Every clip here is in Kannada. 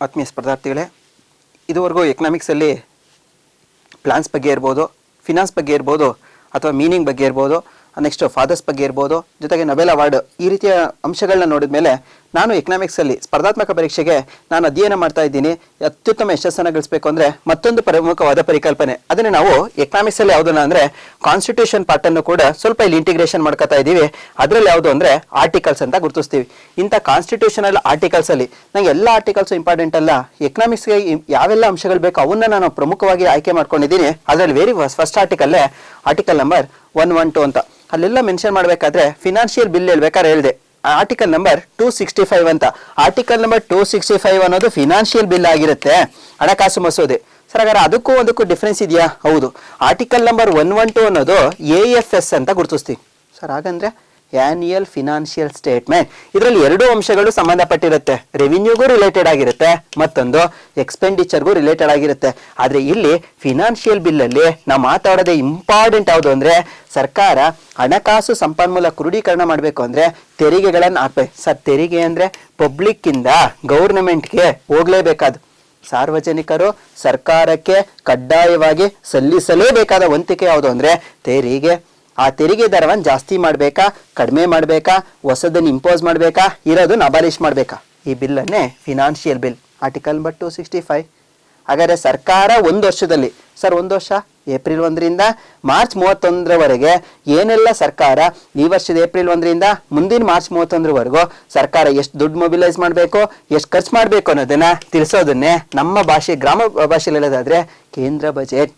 ಆತ್ಮೀಯ ಸ್ಪರ್ಧಾರ್ಥಿಗಳೇ ಇದುವರೆಗೂ ಎಕನಾಮಿಕ್ಸಲ್ಲಿ ಪ್ಲಾನ್ಸ್ ಬಗ್ಗೆ ಇರ್ಬೋದು ಫಿನಾನ್ಸ್ ಬಗ್ಗೆ ಇರ್ಬೋದು ಅಥವಾ ಮೀನಿಂಗ್ ಬಗ್ಗೆ ಇರ್ಬೋದು ನೆಕ್ಸ್ಟ್ ಫಾದರ್ಸ್ ಬಗ್ಗೆ ಇರ್ಬೋದು. ಜೊತೆಗೆ ನೊಬೆಲ್ ಅವಾರ್ಡ್ ಈ ರೀತಿಯ ಅಂಶಗಳನ್ನ ನೋಡಿದ ಮೇಲೆ ನಾನು ಎಕನಾಮಿಕ್ಸಲ್ಲಿ ಸ್ಪರ್ಧಾತ್ಮಕ ಪರೀಕ್ಷೆಗೆ ನಾನು ಅಧ್ಯಯನ ಮಾಡ್ತಾ ಇದ್ದೀನಿ. ಅತ್ಯುತ್ತಮ ಯಶಸ್ಸನ್ನು ಗಳಿಸಬೇಕು ಅಂದರೆ ಮತ್ತೊಂದು ಪ್ರಮುಖವಾದ ಪರಿಕಲ್ಪನೆ. ಅದನ್ನು ನಾವು ಎಕನಾಮಿಕ್ಸಲ್ಲಿ ಯಾವುದನ್ನ ಅಂದರೆ ಕಾನ್ಸ್ಟಿಟ್ಯೂಷನ್ ಪಾರ್ಟನ್ನು ಕೂಡ ಸ್ವಲ್ಪ ಇಲ್ಲಿ ಇಂಟಿಗ್ರೇಷನ್ ಮಾಡ್ಕೊತಾ ಇದ್ದೀವಿ. ಅದರಲ್ಲಿ ಯಾವುದು ಅಂದರೆ ಆರ್ಟಿಕಲ್ಸ್ ಅಂತ ಗುರುತಿಸ್ತೀವಿ. ಇಂಥ ಕಾನ್ಸ್ಟಿಟ್ಯೂಷನಲ್ ಆರ್ಟಿಕಲ್ಸಲ್ಲಿ ನಂಗೆ ಎಲ್ಲ ಆರ್ಟಿಕಲ್ಸ್ ಇಂಪಾರ್ಟೆಂಟ್ ಅಲ್ಲ. ಎಕನಾಮಿಕ್ಸ್ಗೆ ಯಾವೆಲ್ಲ ಅಂಶಗಳು ಬೇಕು ಅವನ್ನ ನಾನು ಪ್ರಮುಖವಾಗಿ ಆಯ್ಕೆ ಮಾಡ್ಕೊಂಡಿದ್ದೀನಿ. ಅದರಲ್ಲಿ very first ಆರ್ಟಿಕಲ್ಲೇ article number one one two ಅಂತ. ಅಲ್ಲೆಲ್ಲ ಮೆನ್ಷನ್ ಮಾಡಬೇಕಾದ್ರೆ ಫಿನಾನ್ಷಿಯಲ್ ಬಿಲ್ ಹೇಳ್ಬೇಕಾದ್ರೆ ಹೇಳಿದೆ. Article number two sixty five ಅಂತ. Article number two sixty five ಅನ್ನೋದು ಫಿನಾನ್ಷಿಯಲ್ ಬಿಲ್ ಆಗಿರುತ್ತೆ. ಹಣಕಾಸು ಮಸೂದೆ. ಸರ್, ಹಾಗಾದ್ರೆ ಅದಕ್ಕೂ ಅದಕ್ಕೂ ಡಿಫ್ರೆನ್ಸ್ ಇದೆಯಾ? ಹೌದು. Article number one one two ಅನ್ನೋದು ಎ ಎಫ್ ಎಸ್ ಅಂತ ಗುರುತಿಸ್ತೀವಿ. ಸರ್, ಹಾಗಂದ್ರೆ ಆನ್ಯುಯಲ್ ಫಿನಾನ್ಷಿಯಲ್ ಸ್ಟೇಟ್ಮೆಂಟ್ ಇದರಲ್ಲಿ ಎರಡು ಅಂಶಗಳು ಸಂಬಂಧಪಟ್ಟಿರುತ್ತೆ. ರೆವಿನ್ಯೂಗೂ ರಿಲೇಟೆಡ್ ಆಗಿರುತ್ತೆ, ಮತ್ತೊಂದು ಎಕ್ಸ್ಪೆಂಡಿಚರ್ಗೂ ರಿಲೇಟೆಡ್ ಆಗಿರುತ್ತೆ. ಆದರೆ ಇಲ್ಲಿ ಫಿನಾನ್ಷಿಯಲ್ ಬಿಲ್ಲಲ್ಲಿ ನಾವು ಮಾತಾಡೋದೇ ಇಂಪಾರ್ಟೆಂಟ್ ಯಾವುದು ಅಂದರೆ ಸರ್ಕಾರ ಹಣಕಾಸು ಸಂಪನ್ಮೂಲ ಕ್ರೋಢೀಕರಣ ಮಾಡಬೇಕು ಅಂದರೆ ತೆರಿಗೆಗಳನ್ನು ಹಾಕ್ಬೇಕು ಸರ್, ತೆರಿಗೆ ಅಂದರೆ ಪಬ್ಲಿಕ್ಕಿಂದ ಗೌರ್ನಮೆಂಟ್ಗೆ ಹೋಗಲೇಬೇಕಾದ. ಸಾರ್ವಜನಿಕರು ಸರ್ಕಾರಕ್ಕೆ ಕಡ್ಡಾಯವಾಗಿ ಸಲ್ಲಿಸಲೇಬೇಕಾದ ವಂತಿಕೆ ಯಾವುದು ಅಂದರೆ ತೆರಿಗೆ. ಆ ತೆರಿಗೆ ದರವನ್ನು ಜಾಸ್ತಿ ಮಾಡಬೇಕಾ, ಕಡಿಮೆ ಮಾಡಬೇಕಾ, ಹೊಸದನ್ನು ಇಂಪೋಸ್ ಮಾಡಬೇಕಾ, ಇರೋದನ್ನ ಅಬಾಲಿಷ್ ಮಾಡಬೇಕಾ? ಈ ಬಿಲ್ಲನ್ನೇ financial bill article number two sixty five ಹಾಗಾದರೆ ಸರ್ಕಾರ ಒಂದು ವರ್ಷದಲ್ಲಿ ಸರ್ ಒಂದು ವರ್ಷ ಏಪ್ರಿಲ್ ಒಂದರಿಂದ ಮಾರ್ಚ್ ಮೂವತ್ತೊಂದರವರೆಗೆ ಏನೆಲ್ಲ ಸರ್ಕಾರ ಈ ವರ್ಷದ ಏಪ್ರಿಲ್ ಒಂದರಿಂದ ಮುಂದಿನ ಮಾರ್ಚ್ ಮೂವತ್ತೊಂದರವರೆಗೂ ಸರ್ಕಾರ ಎಷ್ಟು ದುಡ್ಡು ಮೊಬಿಲೈಸ್ ಮಾಡಬೇಕು, ಎಷ್ಟು ಖರ್ಚು ಮಾಡಬೇಕು ಅನ್ನೋದನ್ನು ತಿಳಿಸೋದನ್ನೇ ನಮ್ಮ ಭಾಷೆ, ಗ್ರಾಮ ಭಾಷೆಯಲ್ಲಿ ಹೇಳೋದಾದ್ರೆ ಕೇಂದ್ರ ಬಜೆಟ್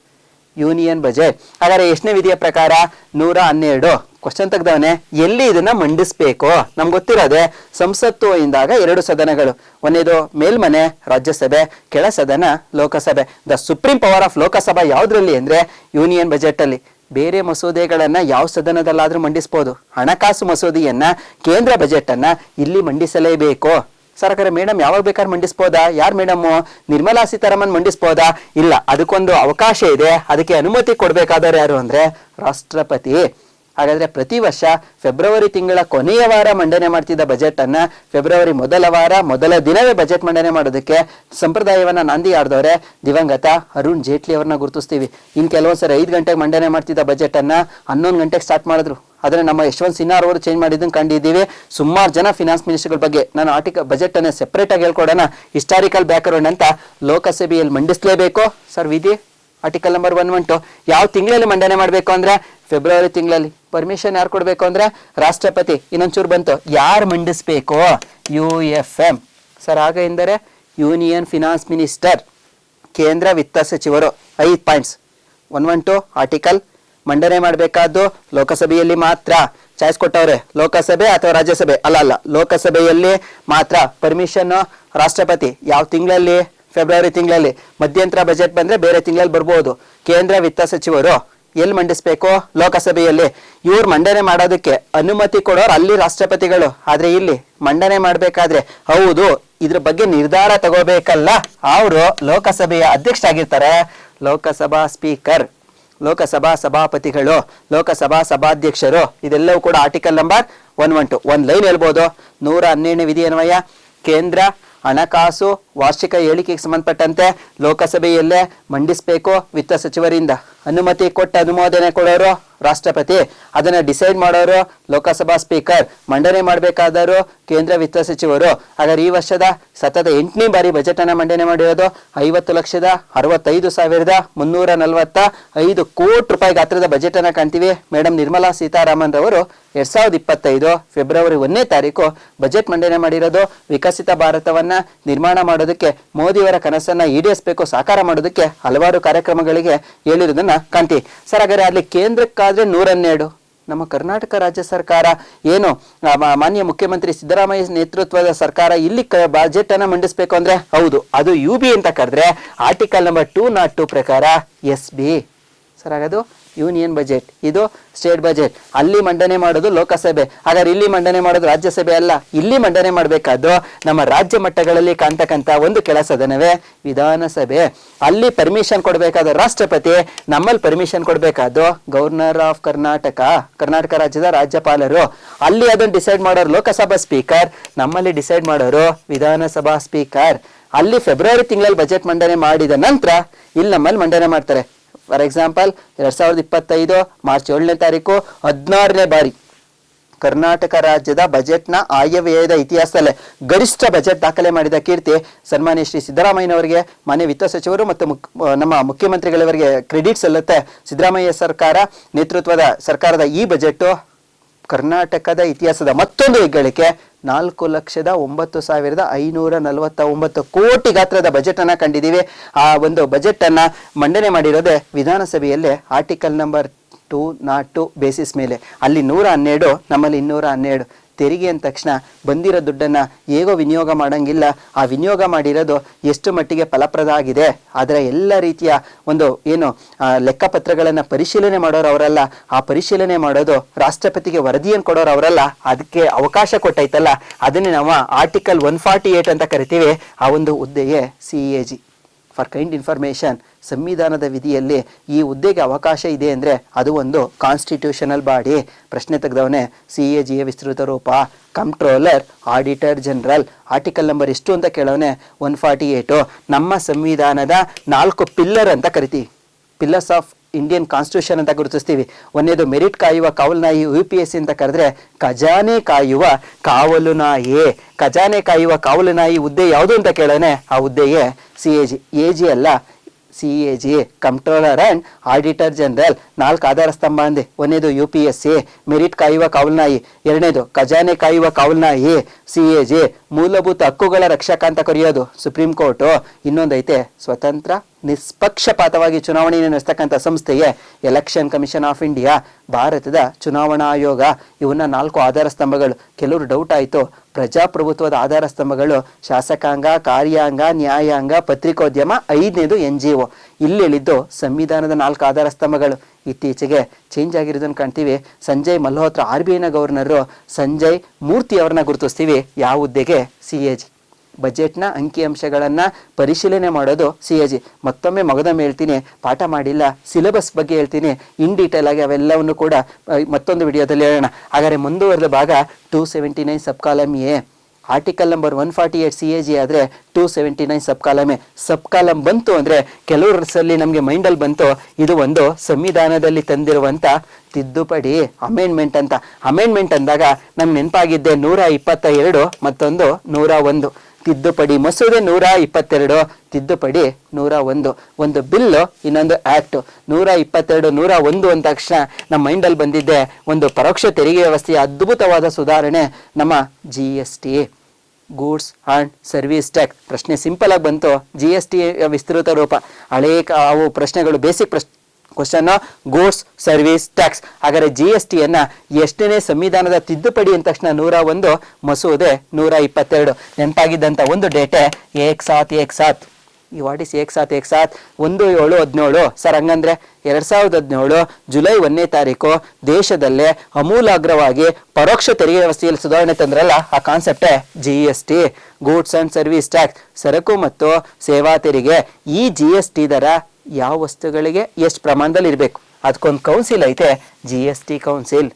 ಯೂನಿಯನ್ ಬಜೆಟ್ ಹಾಗಾದ್ರೆ ಎಷ್ಟನೇ ವಿಧಿಯ ಪ್ರಕಾರ? ನೂರ ಹನ್ನೆರಡು. ಕ್ವಶನ್ ತೆಗ್ದವನೆ, ಎಲ್ಲಿ ಇದನ್ನ ಮಂಡಿಸ್ಬೇಕು? ನಮ್ಗೆ ಗೊತ್ತಿರೋದೆ ಸಂಸತ್ತು ಇಂದಾಗ ಎರಡು ಸದನಗಳು. ಒಂದೇದು ಮೇಲ್ಮನೆ ರಾಜ್ಯಸಭೆ, ಕೆಳ ಸದನ Lok Sabha. The supreme power of Lok Sabha ಯಾವ್ದ್ರಲ್ಲಿ ಅಂದ್ರೆ ಯೂನಿಯನ್ ಬಜೆಟ್ ಅಲ್ಲಿ ಬೇರೆ ಮಸೂದೆಗಳನ್ನ ಯಾವ ಸದನದಲ್ಲಾದ್ರೂ ಮಂಡಿಸ್ಬೋದು. ಹಣಕಾಸು ಮಸೂದೆಯನ್ನ ಕೇಂದ್ರ ಬಜೆಟ್ ಅನ್ನ ಇಲ್ಲಿ ಮಂಡಿಸಲೇಬೇಕು. ಸರ್ಕಾರ ಮೇಡಮ್ ಯಾವಾಗ ಬೇಕಾದ್ರೆ ಮಂಡಿಸ್ಬೋದಾ? ಯಾರು ಮೇಡಮ್? ನಿರ್ಮಲಾ ಸೀತಾರಾಮನ್ ಮಂಡಿಸ್ಬೋದಾ? ಇಲ್ಲ, ಅದಕ್ಕೊಂದು ಅವಕಾಶ ಇದೆ. ಅದಕ್ಕೆ ಅನುಮತಿ ಕೊಡಬೇಕಾದವ್ರು ಯಾರು ಅಂದ್ರೆ ರಾಷ್ಟ್ರಪತಿ. ಹಾಗಾದ್ರೆ ಪ್ರತಿ ವರ್ಷ ಫೆಬ್ರವರಿ ತಿಂಗಳ ಕೊನೆಯ ವಾರ ಮಂಡನೆ ಮಾಡ್ತಿದ್ದ ಬಜೆಟ್ ಅನ್ನ ಫೆಬ್ರವರಿ ಮೊದಲ ವಾರ, ಮೊದಲ ದಿನವೇ ಬಜೆಟ್ ಮಂಡನೆ ಮಾಡೋದಕ್ಕೆ ಸಂಪ್ರದಾಯವನ್ನ ನಾಂದಿ ಆಡ್ದವ್ರೆ ದಿವಂಗತ ಅರುಣ್ ಜೇಟ್ಲಿ ಅವ್ರನ್ನ ಗುರುತಿಸ್ತೀವಿ. ಕೆಲವೊಂದು ಕೆಲವೊಂದ್ಸರಿ ಐದು ಗಂಟೆಗೆ ಮಂಡನೆ ಮಾಡ್ತಿದ್ದ ಬಜೆಟ್ ಅನ್ನ ಹನ್ನೊಂದು ಗಂಟೆಗೆ ಸ್ಟಾರ್ಟ್ ಮಾಡಿದ್ರು. ಆದರೆ ನಮ್ಮ ಯಶವಂತ್ ಸಿನ್ಹಾರ್ ಅವರು ಚೇಂಜ್ ಮಾಡಿದ್ದನ್ನು ಕಂಡಿದ್ದೀವಿ. ಸುಮಾರು ಜನ ಫಿನಾನ್ಸ್ ಮಿನಿಸ್ಟರ್ಗಳ ಬಗ್ಗೆ ನಾನು ಆರ್ಟಿಕಲ್ ಬಜೆಟ್ ಅನ್ನು ಸೆಪರೇಟ್ ಆಗಿ ಹೇಳ್ಕೊಡೋಣ. ಹಿಸ್ಟಾರಿಕಲ್ ಬ್ಯಾಕ್ಗ್ರೌಂಡ್ ಅಂತ ಲೋಕಸಭೆಯಲ್ಲಿ ಮಂಡಿಸಲೇಬೇಕು. ಸರ್ ವಿಧಿ article number one one two ಯಾವ ತಿಂಗಳಲ್ಲಿ ಮಂಡನೆ ಮಾಡಬೇಕು ಅಂದ್ರೆ? ಫೆಬ್ರವರಿ ತಿಂಗಳಲ್ಲಿ. ಪರ್ಮಿಷನ್ ಯಾರು ಕೊಡಬೇಕು ಅಂದ್ರೆ? ರಾಷ್ಟ್ರಪತಿ. ಇನ್ನೊಂಚೂರು ಬಂತು. ಯಾರು ಮಂಡಿಸ್ಬೇಕು? ಯು ಎಫ್ ಎಂ ಸರ್ ಆಗ ಎಂದರೆ? ಯೂನಿಯನ್ ಫಿನಾನ್ಸ್ ಮಿನಿಸ್ಟರ್ ಕೇಂದ್ರ ವಿತ್ತ ಸಚಿವರು. ಐದು points one one two article ಮಂಡನೆ ಮಾಡಬೇಕಾದ್ದು ಲೋಕಸಭೆಯಲ್ಲಿ ಮಾತ್ರ. ಚಾಯ್ಸ್ ಕೊಟ್ಟವ್ರೆ, ಲೋಕಸಭೆ ಅಥವಾ ರಾಜ್ಯಸಭೆ? ಅಲ್ಲ ಅಲ್ಲ, ಲೋಕಸಭೆಯಲ್ಲಿ ಮಾತ್ರ. ಪರ್ಮಿಷನ್ ರಾಷ್ಟ್ರಪತಿ ಯಾವ ತಿಂಗಳಲ್ಲಿ? ಫೆಬ್ರವರಿ ತಿಂಗಳಲ್ಲಿ. ಮಧ್ಯಂತರ ಬಜೆಟ್ ಬಂದ್ರೆ ಬೇರೆ ತಿಂಗಳಲ್ಲಿ ಬರ್ಬೋದು. ಕೇಂದ್ರ ವಿತ್ತ ಸಚಿವರು ಎಲ್ಲಿ ಮಂಡಿಸ್ಬೇಕು ಲೋಕಸಭೆಯಲ್ಲಿ? ಇವ್ರು ಮಂಡನೆ ಮಾಡೋದಕ್ಕೆ ಅನುಮತಿ ಕೊಡೋರು ಅಲ್ಲಿ ರಾಷ್ಟ್ರಪತಿಗಳು. ಆದ್ರೆ ಇಲ್ಲಿ ಮಂಡನೆ ಮಾಡ್ಬೇಕಾದ್ರೆ ಹೌದು, ಇದ್ರ ಬಗ್ಗೆ ನಿರ್ಧಾರ ತಗೋಬೇಕಲ್ಲ. ಅವರು ಲೋಕಸಭೆಯ ಅಧ್ಯಕ್ಷ ಆಗಿರ್ತಾರೆ ಲೋಕಸಭಾ ಸ್ಪೀಕರ್. ಲೋಕಸಭಾ ಸಭಾಪತಿಗಳು, ಲೋಕಸಭಾ ಸಭಾಧ್ಯಕ್ಷರು, ಇದೆಲ್ಲವೂ ಕೂಡ article number one one two ಒಂದು ಲೈನ್ ಹೇಳ್ಬೋದು. ನೂರ ಹನ್ನೆರಡನೇ ವಿಧಿ ಅನ್ವಯ ಕೇಂದ್ರ ಹಣಕಾಸು ವಾರ್ಷಿಕ ಹೇಳಿಕೆಗೆ ಸಂಬಂಧಪಟ್ಟಂತೆ ಲೋಕಸಭೆಯಲ್ಲೇ ಮಂಡಿಸಬೇಕು ವಿತ್ತ ಸಚಿವರಿಂದ. ಅನುಮತಿ ಕೊಟ್ಟ ಅನುಮೋದನೆ ಕೊಡೋರು ರಾಷ್ಟ್ರಪತಿ. ಅದನ್ನು ಡಿಸೈಡ್ ಮಾಡೋರು ಲೋಕಸಭಾ ಸ್ಪೀಕರ್. ಮಂಡನೆ ಮಾಡಬೇಕಾದವರು ಕೇಂದ್ರ ವಿತ್ತ ಸಚಿವರು. ಹಾಗಾದ್ರೆ ಈ ವರ್ಷದ ಸತತ ಎಂಟನೇ ಬಾರಿ ಬಜೆಟ್ ಅನ್ನ ಮಂಡನೆ ಮಾಡಿರೋದು ಐವತ್ತು ಲಕ್ಷದ ಅರವತ್ತೈದು ಸಾವಿರದ ಮುನ್ನೂರ ನಲವತ್ತ ಐದು ಕೋಟಿ ರೂಪಾಯಿ ಗಾತ್ರದ ಬಜೆಟ್ ಅನ್ನ ಕಾಣ್ತೀವಿ. ಮೇಡಮ್ ನಿರ್ಮಲಾ ಸೀತಾರಾಮನ್ ರವರು ಎರಡ್ ಸಾವಿರದ ಇಪ್ಪತ್ತೈದು ಫೆಬ್ರವರಿ ಒಂದನೇ ತಾರೀಕು ಬಜೆಟ್ ಮಂಡನೆ ಮಾಡಿರೋದು ವಿಕಸಿತ ಭಾರತವನ್ನ ನಿರ್ಮಾಣ ಮಾಡೋದಕ್ಕೆ ಮೋದಿಯವರ ಕನಸನ್ನ ಈಡೇರಿಸಬೇಕು, ಸಾಕಾರ ಮಾಡೋದಕ್ಕೆ ಹಲವಾರು ಕಾರ್ಯಕ್ರಮಗಳಿಗೆ ಹೇಳಿರೋದನ್ನ ಕಾಣ್ತೀವಿ ಸರ್, ಹಾಗಾದ್ರೆ ಅಲ್ಲಿ ಕೇಂದ್ರಕ್ಕಾದ್ರೆ ನೂರನ್ನೆರಡು. ನಮ್ಮ ಕರ್ನಾಟಕ ರಾಜ್ಯ ಸರ್ಕಾರ ಏನು ಮಾನ್ಯ ಮುಖ್ಯಮಂತ್ರಿ ಸಿದ್ದರಾಮಯ್ಯ ನೇತೃತ್ವದ ಸರ್ಕಾರ ಇಲ್ಲಿ ಬಜೆಟ್ ಅನ್ನ ಮಂಡಿಸಬೇಕು ಅಂದ್ರೆ ಹೌದು. ಅದು ಯು ಬಿ ಅಂತ ಕರೆದ್ರೆ article number two not two ಪ್ರಕಾರ ಎಸ್ ಬಿ ಸರ್ ಹಾಗದು ಯೂನಿಯನ್ ಬಜೆಟ್. ಇದು ಸ್ಟೇಟ್ ಬಜೆಟ್. ಅಲ್ಲಿ ಮಂಡನೆ ಮಾಡೋದು ಲೋಕಸಭೆ. ಹಾಗಾದ್ರೆ ಇಲ್ಲಿ ಮಂಡನೆ ಮಾಡೋದು ರಾಜ್ಯಸಭೆ ಅಲ್ಲ. ಇಲ್ಲಿ ಮಂಡನೆ ಮಾಡಬೇಕಾದ್ದು ನಮ್ಮ ರಾಜ್ಯ ಮಟ್ಟಗಳಲ್ಲಿ ಕಾಣ್ತಕ್ಕಂಥ ಒಂದು ಕೆಲಸದನವೇ ವಿಧಾನಸಭೆ. ಅಲ್ಲಿ ಪರ್ಮಿಷನ್ ಕೊಡಬೇಕಾದ ರಾಷ್ಟ್ರಪತಿ ನಮ್ಮಲ್ಲಿ ಪರ್ಮಿಷನ್ ಕೊಡಬೇಕಾದ್ದು ಗವರ್ನರ್ ಆಫ್ ಕರ್ನಾಟಕ ಕರ್ನಾಟಕ ರಾಜ್ಯದ ರಾಜ್ಯಪಾಲರು. ಅಲ್ಲಿ ಅದನ್ನು ಡಿಸೈಡ್ ಮಾಡೋರು ಲೋಕಸಭಾ ಸ್ಪೀಕರ್ ನಮ್ಮಲ್ಲಿ ಡಿಸೈಡ್ ಮಾಡೋರು ವಿಧಾನಸಭಾ ಸ್ಪೀಕರ್ ಅಲ್ಲಿ ಫೆಬ್ರವರಿ ತಿಂಗಳಲ್ಲಿ ಬಜೆಟ್ ಮಂಡನೆ ಮಾಡಿದ ನಂತರ ಇಲ್ಲಿ ನಮ್ಮಲ್ಲಿ ಮಂಡನೆ ಮಾಡ್ತಾರೆ. ಫಾರ್ ಎಕ್ಸಾಂಪಲ್ ಎರಡು ಸಾವಿರದ ಇಪ್ಪತ್ತೈದು ಮಾರ್ಚ್ ಏಳನೇ ತಾರೀಕು, ಹದಿನಾರನೇ ಬಾರಿ ಕರ್ನಾಟಕ ರಾಜ್ಯದ ಬಜೆಟ್ನ ಆಯವ್ಯಯದ ಇತಿಹಾಸದಲ್ಲೇ ಗರಿಷ್ಠ ಬಜೆಟ್ ದಾಖಲೆ ಮಾಡಿದ ಕೀರ್ತಿ ಸನ್ಮಾನ್ಯ ಶ್ರೀ ಸಿದ್ದರಾಮಯ್ಯನವರಿಗೆ ಮಾನ್ಯ ವಿತ್ತ ಸಚಿವರು ಮತ್ತು ನಮ್ಮ ಮುಖ್ಯಮಂತ್ರಿಗಳವರಿಗೆ ಕ್ರೆಡಿಟ್ ಸಲ್ಲುತ್ತೆ. ಸಿದ್ದರಾಮಯ್ಯ ಸರ್ಕಾರ ನೇತೃತ್ವದ ಸರ್ಕಾರದ ಈ ಬಜೆಟ್ಟು ಕರ್ನಾಟಕದ ಇತಿಹಾಸದ ಮತ್ತೊಂದು ಹೆಗ್ಗಳಿಕೆ, ನಾಲ್ಕು ಲಕ್ಷದ ಒಂಬತ್ತು ಸಾವಿರದ ಐನೂರ ನಲವತ್ತ ಒಂಬತ್ತು ಕೋಟಿ ಗಾತ್ರದ ಬಜೆಟ್ ಅನ್ನ ಕಂಡಿದ್ದೀವಿ. ಆ ಒಂದು ಬಜೆಟ್ ಅನ್ನ ಮಂಡನೆ ಮಾಡಿರೋದೇ ವಿಧಾನಸಭೆಯಲ್ಲಿ article number two not two basis ಮೇಲೆ. ಅಲ್ಲಿ ನೂರ ಹನ್ನೆರಡು, ನಮ್ಮಲ್ಲಿ ಇನ್ನೂರ ಹನ್ನೆರಡು. ತೆರಿಗೆ ಅಂದ ತಕ್ಷಣ ಬಂದಿರೋ ದುಡ್ಡನ್ನು ಹೇಗೋ ವಿನಿಯೋಗ ಮಾಡೋಂಗಿಲ್ಲ. ಆ ವಿನಿಯೋಗ ಮಾಡಿರೋದು ಎಷ್ಟು ಮಟ್ಟಿಗೆ ಫಲಪ್ರದ ಆಗಿದೆ. ಆದರೆ ಎಲ್ಲ ರೀತಿಯ ಒಂದು ಏನು ಲೆಕ್ಕಪತ್ರಗಳನ್ನು ಪರಿಶೀಲನೆ ಮಾಡೋರು ಅವರಲ್ಲ. ಆ ಪರಿಶೀಲನೆ ಮಾಡೋದು ರಾಷ್ಟ್ರಪತಿಗೆ ವರದಿಯನ್ನು ಕೊಡೋರು ಅವರಲ್ಲ. ಅದಕ್ಕೆ ಅವಕಾಶ ಕೊಟ್ಟೈತಲ್ಲ. ಅದನ್ನೇ ನಾವು ಆರ್ಟಿಕಲ್ ಒನ್ ಫಾರ್ಟಿ ಏಟ್ ಅಂತ ಕರಿತೀವಿ. ಆ ಒಂದು ಹುದ್ದೆಯೇ C A G for kind information ಸಂವಿಧಾನದ ವಿಧಿಯಲ್ಲಿ ಈ ಹುದ್ದೆಗೆ ಅವಕಾಶ ಇದೆ ಅಂದರೆ ಅದು ಒಂದು ಕಾನ್ಸ್ಟಿಟ್ಯೂಷನಲ್ ಬಾಡಿ ಪ್ರಶ್ನೆ ತೆಗೆದವನೇ ಸಿ ಎ ಜಿ ಎ ವಿಸ್ತೃತ ರೂಪ controller auditor general article number ಎಷ್ಟು ಅಂತ ಕೇಳೋನೆ ಒನ್ ಫಾರ್ಟಿ ಏಟು ನಮ್ಮ ಸಂವಿಧಾನದ ನಾಲ್ಕು ಪಿಲ್ಲರ್ ಅಂತ ಕರಿತೀವಿ. ಪಿಲ್ಲರ್ಸ್ ಆಫ್ ಇಂಡಿಯನ್ ಕಾನ್ಸ್ಟಿಟ್ಯೂಷನ್ ಅಂತ ಗುರುತಿಸ್ತೀವಿ. ಒಂದೇದು ಮೆರಿಟ್ ಕಾಯುವ, ಕಾವಲು ನಾಯಿ ಯು ಪಿ ಎಸ್ ಸಿ ಅಂತ ಕರೆದ್ರೆ ಖಜಾನೆ ಕಾಯುವ, ಕಾವಲು ನಾಯಿ. ಖಜಾನೆ ಕಾಯುವ, ಕಾವಲು ನಾಯಿ ಹುದ್ದೆ ಯಾವುದು ಅಂತ ಕೇಳೋಣ ಆ ಹುದ್ದೆಯೇ C A G A G ಅಲ್ಲ C A G controller and auditor general. ನಾಲ್ಕು ಆಧಾರ ಸ್ತಂಭ ಅಂದೆ. ಒಂದೇದು U P S C merit ಕಾಯುವ ಕಾವಲ್ನಾಯಿ. ಎರಡನೇದು ಖಜಾನೆ ಕಾಯುವ ಕಾವಲ್ನಾಯಿ. ಸಿ ಎ ಜಿ ಮೂಲಭೂತ ಹಕ್ಕುಗಳ ರಕ್ಷಕ ಅಂತ ಕರೆಯೋದು. ಸುಪ್ರೀಂ ಕೋರ್ಟು ಇನ್ನೊಂದೈತೆ, ಸ್ವತಂತ್ರ ನಿಷ್ಪಕ್ಷಪಾತವಾಗಿ ಚುನಾವಣೆಯನ್ನು ನಡೆಸ್ತಕ್ಕಂಥ ಸಂಸ್ಥೆಯೇ ಎಲೆಕ್ಷನ್ ಕಮಿಷನ್ ಆಫ್ ಇಂಡಿಯಾ ಭಾರತದ ಚುನಾವಣಾ ಆಯೋಗ ಇವನ್ನ ನಾಲ್ಕು ಆಧಾರ ಸ್ತಂಭಗಳು. ಕೆಲವರು ಡೌಟ್ ಆಯಿತು. ಪ್ರಜಾಪ್ರಭುತ್ವದ ಆಧಾರ ಸ್ತಂಭಗಳು, ಶಾಸಕಾಂಗ, ಕಾರ್ಯಾಂಗ, ನ್ಯಾಯಾಂಗ, ಪತ್ರಿಕೋದ್ಯಮ, ಐದನೇದು ಎನ್ ಜಿ ಒ ಇಲ್ಲಿ ಹೇಳಿದ್ದು ಸಂವಿಧಾನದ ನಾಲ್ಕು ಆಧಾರ ಸ್ತಂಭಗಳು. ಇತ್ತೀಚೆಗೆ ಚೇಂಜ್ ಆಗಿರೋದನ್ನು ಕಾಣ್ತೀವಿ. ಸಂಜಯ್ ಮಲ್ಹೋತ್ರ ಆರ್ ಬಿ ಐನ ಗವರ್ನರು ಸಂಜಯ್ ಮೂರ್ತಿ ಅವರನ್ನ ಗುರುತಿಸ್ತೀವಿ. ಯಾವ ಹುದ್ದೆಗೆ? ಸಿ ಎ ಜಿ ಬಜೆಟ್ನ ಅಂಕಿಅಂಶಗಳನ್ನು ಪರಿಶೀಲನೆ ಮಾಡೋದು ಸಿ ಎ ಜಿ ಮತ್ತೊಮ್ಮೆ ಮಗದೊಮ್ಮೆ ಹೇಳ್ತೀನಿ, ಪಾಠ ಮಾಡಿಲ್ಲ, ಸಿಲೆಬಸ್ ಬಗ್ಗೆ ಹೇಳ್ತೀನಿ, ಇನ್ ಡೀಟೇಲ್ ಆಗಿ ಅವೆಲ್ಲವನ್ನು ಕೂಡ ಮತ್ತೊಂದು ವಿಡಿಯೋದಲ್ಲಿ ಹೇಳೋಣ. ಹಾಗಾದರೆ ಮುಂದುವರೆದ ಭಾಗ two seventy nine sub column A. Article number one forty eight C A G ಆದರೆ ಟೂ ಸೆವೆಂಟಿ ನೈನ್ ಸಬ್ ಕಾಲಮೆ ಸಬ್ ಕಾಲಮ್ ಬಂತು ಅಂದರೆ ಕೆಲವರಸಲ್ಲಿ ನಮಗೆ ಮೈಂಡಲ್ಲಿ ಬಂತು, ಇದು ಒಂದು ಸಂವಿಧಾನದಲ್ಲಿ ತಂದಿರುವಂಥ ತಿದ್ದುಪಡಿ ಅಮೆಂಡ್ಮೆಂಟ್ ಅಂತ. ಅಮೆಂಡ್ಮೆಂಟ್ ಅಂದಾಗ ನಮ್ಗೆ ನೆನಪಾಗಿದ್ದೆ ನೂರ ಇಪ್ಪತ್ತ ಎರಡು ಮತ್ತೊಂದು ನೂರ ಒಂದು. ತಿದ್ದುಪಡಿ ಮಸೂದೆ ನೂರ ಇಪ್ಪತ್ತೆರಡು, ತಿದ್ದುಪಡಿ ನೂರ ಒಂದು. ಒಂದು ಬಿಲ್ಲು, ಇನ್ನೊಂದು ಆಕ್ಟ್. ನೂರ ಇಪ್ಪತ್ತೆರಡು, ನೂರ ಒಂದು ಅಂದ ತಕ್ಷಣ ನಮ್ಮ ಮೈಂಡಲ್ಲಿ ಬಂದಿದ್ದೆ ಒಂದು ಪರೋಕ್ಷ ತೆರಿಗೆ ವ್ಯವಸ್ಥೆಯ ಅದ್ಭುತವಾದ ಸುಧಾರಣೆ ನಮ್ಮ G S T goods and service tax. ಪ್ರಶ್ನೆ ಸಿಂಪಲ್ ಆಗಿ ಬಂತು ಜಿ ಎಸ್ ಟಿ ವಿಸ್ತೃತ ರೂಪ. ಹಳೇ ಅವು ಪ್ರಶ್ನೆಗಳು, ಬೇಸಿಕ್ ಪ್ರಶ್ನೆ ಕ್ವಶನ್ ಗೂಡ್ಸ್ ಸರ್ವಿಸ್ ಟ್ಯಾಕ್ಸ್ ಹಾಗಾದ್ರೆ ಜಿ ಎಸ್ ಟಿಯನ್ನ ಎಷ್ಟನೇ ಸಂವಿಧಾನದ ತಿದ್ದುಪಡಿ ಅಂದ ತಕ್ಷಣ ನೂರ ಒಂದು, ಮಸೂದೆ ನೂರ ಇಪ್ಪತ್ತೆರಡು. ನೆನಪಾಗಿದ್ದಂಥ ಒಂದು ಡೇಟೆ ಏಕ್ ಸಾತ್ ಏಕ್ ಸಾತ್. ಈ ವಾಟ್ ಇಸ್ ಏಕ್ ಸಾತ್ ಏಕ್ ಸಾತ್? ಒಂದು, ಏಳು, ಹದಿನೇಳು. ಸರ್, ಹಂಗಂದ್ರೆ ಎರಡ್ ಸಾವಿರದ ಹದಿನೇಳು ಜುಲೈ ಒಂದನೇ ತಾರೀಕು ದೇಶದಲ್ಲೇ ಅಮೂಲಾಗ್ರವಾಗಿ ಪರೋಕ್ಷ ತೆರಿಗೆ ವ್ಯವಸ್ಥೆಯಲ್ಲಿ ಸುಧಾರಣೆ ತಂದ್ರಲ್ಲ ಆ ಕಾನ್ಸೆಪ್ಟೇ G S T goods and service tax ಸರಕು ಮತ್ತು ಸೇವಾ ತೆರಿಗೆ. ಈ ಜಿ ಎಸ್ ಟಿ ದರ ಯಾವ ವಸ್ತುಗಳಿಗೆ ಎಷ್ಟು ಪ್ರಮಾಣದಲ್ಲಿ ಇರಬೇಕು? ಅದಕ್ಕೊಂದು ಕೌನ್ಸಿಲ್ ಐತೆ G S T council